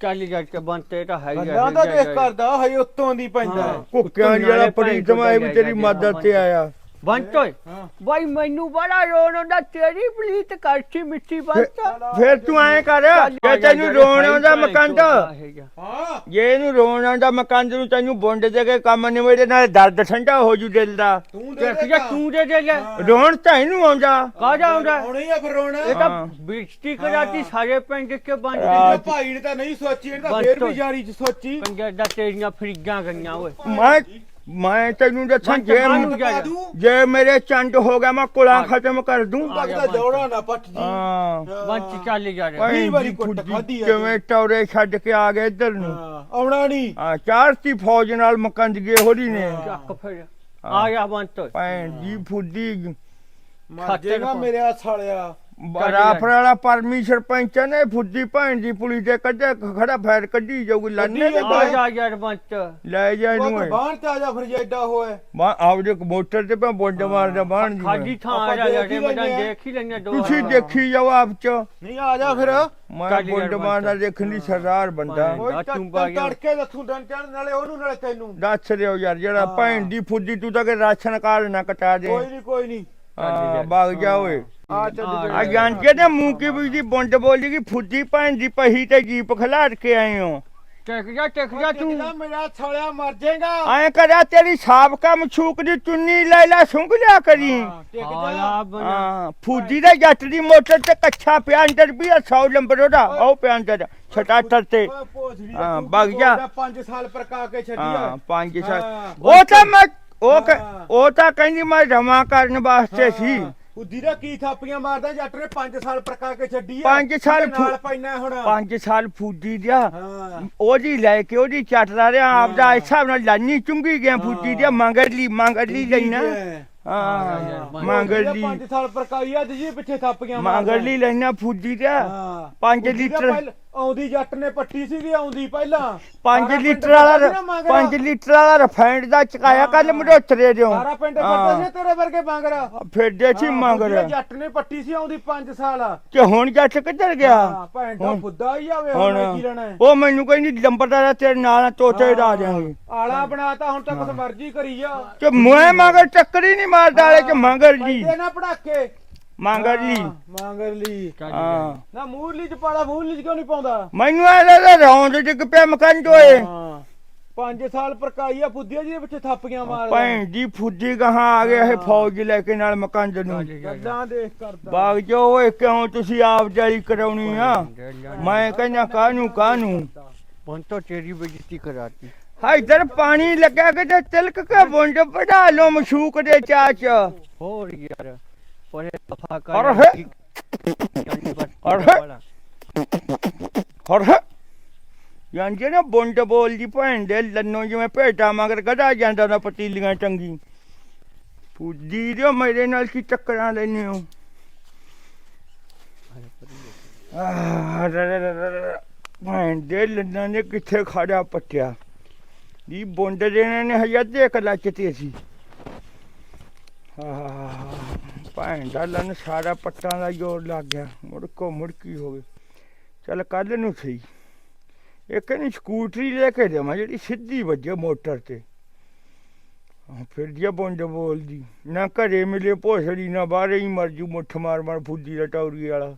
ਚੱਲ ਯਾਰ ਕੇ ਬੰਤ ਤਾਂ ਹੈ ਹੀ ਤਾਂ ਦੇਖ ਕਰਦਾ ਹਜੇ ਉੱਤੋਂ ਦੀ ਪੈਂਦਾ। ਹੈ। ਕੁੱਕਿਆਂ ਜਿਹੜਾ ਪ੍ਰੀਤਮਾ ਇਹ ਵੀ ਤੇਰੀ ਮਦਦ ਤੇ ਆਇਆ। ਬੰਤ ਓਏ ਹਾਂ। ਬਾਈ ਮੈਨੂੰ ਬੜਾ ਰੋਣ ਆਉਂਦਾ ਤੇਰੀ ਪਲੀਤ ਕਰਤੀ ਮਿੱਟੀ ਬੰਤ। ਫਿਰ ਤੂੰ ਐਂ ਕਰ ਜੇ ਤੈਨੂੰ ਰੋਣ ਆਉਂਦਾ ਮਕੰਦ। ਹਾਂ। ਜੇ ਇਹਨੂੰ ਰੋਣ ਆਉਂਦਾ ਮਕੰਦ ਨੂੰ ਤੈਨੂੰ ਬੁੰਡ ਦੇ ਕੇ ਕੰਮ ਨਿਬੇੜੇ ਨਾਲ ਦਰਦ ਠੰਡਾ ਹੋ ਜੂ ਦਿਲ ਦਾ। ਤੂੰ ਦੇ ਦੇਖ ਦੇ ਜਾ ਤੂੰ। ਦੇ ਦੇ ਲੈ। ਰੋਣ ਤਾਂ ਇਹਨੂੰ ਆਉਂਦਾ। ਕਾਹਦਾ ਆਉਂਦਾ? ਹੁਣੇ ਆ ਫਿਰ ਰੋਣਾ। ਇਹ ਤਾਂ। ਬਿਜਤੀ ਕਰਾਤੀ ਸਾਰੇ ਪਿੰਡ ਕੇ। ਤੇ ਭਾਈ ਨੇ ਤਾਂ ਨਹੀਂ ਸੋਚੀ ਬਸ ਫੇਰ। ਵੀ ਜਾਰੀ ਚ ਸੋਚੀ। ਪੰਜੇ ਦਾ ਤੇਰੀਆਂ ਫਰਿੱਜਾਂ ਗਈਆਂ ਓਏ। ਮੈਂ ਮੈਂ ਤੈਨੂੰ ਦੱਸਾਂ ਜੇ ਜਾ- ਮੇਰੇ ਚੰਡ ਹੋ ਗਿਆ ਮੈਂ ਕੁਲਾ ਖਤਮ ਕਰ ਦੂੰ। ਲੱਗਦਾ ਜੋੜਾ ਨਾ ਪੱਟ ਜੀ। ਹਾਂ। ਬੰਤ ਚੱਲ ਜਾ ਰਿਹਾ। ਭਾਈ ਵਾਰੀ ਦੀ ਕੁੱਟ ਫੁੱਦੀ ਖਾਧੀ ਆ ਕਿਵੇਂ ਟੌਰੇ ਛੱਡ ਕੇ ਆ ਗਏ ਇੱਧਰ ਨੂੰ? ਆਉਣਾ ਨਹੀਂ। ਆ ਚਾਰਤੀ ਫੌਜ ਨਾਲ ਮਕੰਦ ਗਏ ਹੋਰੀ ਨੇ। ਚੱਕ ਫਿਰ। ਆ ਗਿਆ ਬੰਤ। ਓਏ ਭੈਣ ਫੁੱਦੀ ਮਰ ਨੂੰ। ਮੇਰੇ ਆ ਸਾਲਿਆ ਰਾਫਰ ਵਾਲਾ ਪਰਮੀ ਸਰਪੰਚ ਨੇ ਫੁੱਦੀ ਭੈਣ ਦੀ ਪੁਲਿਸ ਦੇ ਕੱਢੇ ਖੜਾ ਫੈਰ ਕੱਢੀ ਜਾਊਗੀ ਲਾਨੇ ਦੇ ਆ ਬਾਹਰ। ਜਾ ਯਾਰ ਬੰਤ ਲੈ ਜਾ ਇਹਨੂੰ ਤਾਂ ਬਾਹਰ ਤੇ ਆ ਜਾ ਫਿਰ ਜੇ ਐਡਾ ਹੋਏ ਬਾ ਆਪਦੇ ਮੋਟਰ ਤੇ ਪਾ ਬੁੰਡ ਮਾਰਦਾ ਬਾਹਣ ਖਾਦੀ ਜੀ ਥਾਂ ਆ ਜਾ ਯਾਰ ਦੇਖ ਹੀ ਮੈਂ ਲੈਂਦੇ ਆ। ਦੇਖ ਹੀ ਲੈਣੇ ਦੋ ਤੁਸੀਂ। ਦੇਖੀ ਜਾਓ ਆਪ ਚ ਨਹੀਂ ਆ ਜਾ ਫਿਰ ਮੈਂ ਕੱਢ ਯਾਰ ਬੁੰਡ। ਮਾਰਦਾ ਦੇਖਣ ਦੀ ਸਰਦਾਰ ਬੰਦਾ। ਓਏ ਤੱਕ ਚੁੰਬਾ ਗਿਆ। ਤੜਕੇ ਦੱਸੂ ਡੰ ਚੜ ਨਾਲੇ ਉਹਨੂੰ ਨਾਲੇ ਤੈਨੂੰ ਦੱਸ ਰਿਓ ਯਾਰ ਜਿਹੜਾ। ਭੈਣ ਦੀ ਫੁੱਦੀ ਤੂੰ ਤਾਂ ਕਿ ਰਾਸ਼ਨ ਕਾਰਡ ਨਾ ਕਟਾ ਦੇ ਕੋਈ ਨਹੀਂ ਕੋਈ ਨਹੀਂ ਬਾਗ ਜਾ ਓਏ। ਆ ਚੱਲ ਆ ਆ ਜਾਣ ਕੇ ਤੇ ਮੂੰਹ ਕੀ ਵੀ ਦੀ ਬੁੰਡ ਬੋਲੀ ਕਿ ਫੁੱਦੀ ਭੈਣ ਦੀ ਪਹੀ ਤੇ ਜੀਪ ਖਲਾੜ ਕੇ ਆਏ ਹੋ। ਟਿਕ ਜਾ ਟਿਕ ਜਾ ਤੂੰ। ਮੇਰਾ ਛਾਲਿਆ ਮਰ ਜਾਏਗਾ। ਐਂ ਕਰਿਆ ਤੇਰੀ ਸਾਬਕਾ ਮਛੂਕ ਦੀ ਚੁੰਨੀ ਲੈ ਲੈ ਸੁੰਘ ਲਿਆ ਕਰੀ। ਹਾਂ ਫੂਜੀ ਦਾ ਜੱਟ ਦੀ ਮੋਟਰ ਤੇ ਕੱਛਾ ਪਿਆ ਅੰਦਰ ਵੀ 100 ਨੰਬਰ ਉਹਦਾ ਉਹ ਪਿਆ ਅੰਦਰ 77 ਤੇ। ਹਾਂ, ਵਗ ਜਾ। 5 ਸਾਲ ਪ੍ਰਕਾ ਕੇ ਹਾਂ ਛੱਡਿਆ ਪੰਜ ਸਾਲ। ਹਾਂ। ਉਹ ਤਾਂ ਮੈਂ ਉਹ ਕ- ਹਾਂ। ਉਹ ਤਾਂ ਕਹਿੰਦੀ ਮੈਂ ਜਮਾ ਕਰਨ ਵਾਸਤੇ ਸੀ। ਉਦੀ ਦਾ ਕੀ ਥਾਪੀਆਂ ਮਾਰਦਾ ਜੱਟ ਨੇ 5 ਸਾਲ ਪ੍ਰਕਾ ਕੇ ਛੱਡੀ ਆ। ਪੰਜ ਸਾਲ ਨਾਲ ਫੂ- ਪੈਣਾ ਹੁਣ। ਪੰਜ ਸਾਲ ਫੂਜੀ ਦਿਆ। ਹਾਂ। ਉਹਦੀ ਲੈ ਕੇ ਉਹਦੀ ਚੱਟਦਾ ਰਿਹਾ ਆਪਦਾ ਇਸ ਹਿਸਾਬ ਨਾਲ ਲਾਨੀ ਚੁੰਗੀ ਗਿਆ ਫੂਜੀ ਦਿਆ ਮੰਗਰ ਲਈ ਮੰਗਰ ਲਈ ਲੈਣਾ। ਹਾਂ। ਮੰਗਰ ਲਈ 5 ਸਾਲ ਪ੍ਰਕਾਈ ਆ ਜੀ ਪਿੱਛੇ ਥਾਪੀਆਂ ਮੰਗਰ ਲਈ ਲੈਣਾ ਫੂਜੀ ਦਿਆ। ਹਾਂ। ਪੰਜ ਉਦੀ ਦਾ ਲੀਟਰ- ਪਹਿਲ- ਆਉਂਦੀ ਜੱਟ ਨੇ ਪੱਟੀ ਸੀਗੀ ਆਉਂਦੀ ਪਹਿਲਾਂ। 5 ਸਾਰਾ ਲੀਟਰ ਪਿੰਡ ਵਾਲਾ ਫਿਰਦਾ ਸੀ ਨਾ ਮਗਰ। 5 ਲੀਟਰ ਵਾਲਾ ਰਫਾਇੰਡ ਦਾ ਚਕਾਇਆ ਕੱਲ ਮਡੋਤਰੇ ਦਿਓ। ਸਾਰਾ ਪਿੰਡ ਫਿਰਦਾ ਸੀ ਤੇਰੇ ਵਰਗੇ ਮੰਗਰ। ਫਿਰ ਦੇ ਸੀ ਮੰਗਰ। ਜੱਟ ਨੇ ਪੱਟੀ ਸੀ ਆਉਂਦੀ 5 ਸਾਲ। ਤੇ ਹੁਣ ਜੱਟ ਕਿੱਧਰ ਗਿਆ? ਹਾਂ ਭੈਣ ਦਾ ਹੁਣ- ਫੁੱਦਾ ਹੀ ਆਵੇ ਹੁਣ ਹੁਣ ਕੀ ਲੈਣਾ ਹੈ? ਉਹ ਮੈਨੂੰ ਕਹਿੰਦੀ ਲੰਬਰਦਾਰ ਤੇਰੇ ਨਾਲ ਤੋਤੇ ਦਾ ਜਾਵਾਂਗੇ। ਆਲਾ ਬਣਾਤਾ ਹੁਣ ਤਾਂ ਕੁਛ ਮਰਜ਼ੀ ਕਰੀ ਜਾ ਤੇ ਮੈਂ ਮਗਰ ਟੱਕਰੀ ਨਹੀਂ ਮਾਰਦਾ ਵਾਲੇ ਚ ਮੰਗਰ ਜੀ। ਪੈਂਦੇ ਨਾ ਪੜਾਕੇ। ਮੰਗਰ ਲਈ ਮੰਗਰ ਲਈ ਹਾਂ। ਨਾ ਮੂਰਲੀ ਚ ਪਾਲਾ ਮੂਰਲੀ ਚ ਕਿਉਂ ਨਹੀਂ ਪਾਉਂਦਾ? ਮੈਨੂੰ ਇਹ ਲੱਗਦਾ ਰੌਂਦ ਡਿੱਗ ਪਿਆ ਮਕਨ ਓਏ ਹਾਂ। 5 ਸਾਲ ਪ੍ਰਕਾਈ ਆ ਫੁੱਦੀਆਂ ਜੀ ਦੇ ਪਿੱਛੇ ਥੱਪੀਆਂ ਮਾਰਦਾ। ਭੈਣ ਦੀ ਫੁੱਜੀ ਗਾਹਾਂ ਆ ਗਿਆ ਇਹ ਫੌਜ ਲੈ ਕੇ ਨਾਲ ਮਕੰਦ ਨੂੰ। ਗੱਲਾਂ ਦੇਖ ਕਰਦਾ। ਬਾਗ ਜੋ ਓਏ ਕਿਉਂ ਤੁਸੀਂ ਆਪ ਜਾਰੀ ਕਰਾਉਣੀ ਆ? ਮੈਂ ਕਹਿੰਦਾ ਕਾਹਨੂੰ ਕਾਹਨੂੰ? ਬੰਤੋ ਤੇਰੀ ਬੇਇੱਜ਼ਤੀ ਕਰਾਤੀ। ਹਾਂ ਇਧਰ ਪਾਣੀ ਲੱਗਾ ਕਿ ਤੇ ਤਿਲਕ ਕੇ ਬੁੰਡ ਵਢਾ ਲੋ ਮਸ਼ੂਕ ਦੇ ਚਾਚ ਹੋਰ ਯਾਰ ਅਰੇ ਜਾਂਦੇ ਨਾ ਬੁੰਡ ਬੋਲਦੀ ਭੈਣ ਦੇ ਲੰਨੋ ਜਿਵੇਂ ਭੇਟਾ ਮਗਰ ਗਧਾ ਜਾਂਦਾ ਨਾ ਪਤੀਲੀਆਂ ਟੰਗੀ ਫੁੱਦੀ ਦਿਓ ਮੇਰੇ ਨਾਲ ਕੀ ਚੱਕਰਾਂ ਲੈਨੇ ਹੋ ਆਹ, ਰ- ਰ- ਰ- ਰ- ਰ- ਭੈਣ ਦੇ ਲੰਨਾਂ ਨੇ ਕਿੱਥੇ ਖਾੜਾ ਪੱਟਿਆ ਦੀ ਬੁੰਡ ਦੇ ਨੇ ਹਜੇ ਦੇ ਕਲਾ ਚਤੇ ਸੀ ਆਹ ਭੈਣ ਦਾ ਲੰਨ ਸਾਰਾ ਪੱਟਾਂ ਦਾ ਜ਼ੋਰ ਲੱਗ ਗਿਆ। ਮੁੜਕੋ ਮੁੜਕੀ ਹੋ ਗਈ। ਚੱਲ ਕੱਲ ਨੂੰ ਸਹੀ। ਇਹ ਕਹਿੰਦੀ ਸਕੂਟਰੀ ਲੈ ਕੇ ਦੇਵਾਂ, ਜਿਹੜੀ ਸਿੱਧੀ ਵੱਜੇ ਮੋਟਰ ਤੇ। ਫਿਰ ਜੇ ਬੁੰਡ ਬੋਲਦੀ। ਨਾ ਘਰੇ ਮਿਲੇ ਭੋਸੜੀ, ਨਾ ਬਾਹਰੇ ਹੀ ਮਰ ਜੂ ਮੁੱਠ ਮਾਰ ਮਾਰ ਫੁੱਦੀ ਦਾ ਟੌਰੀ ਵਾਲਾ।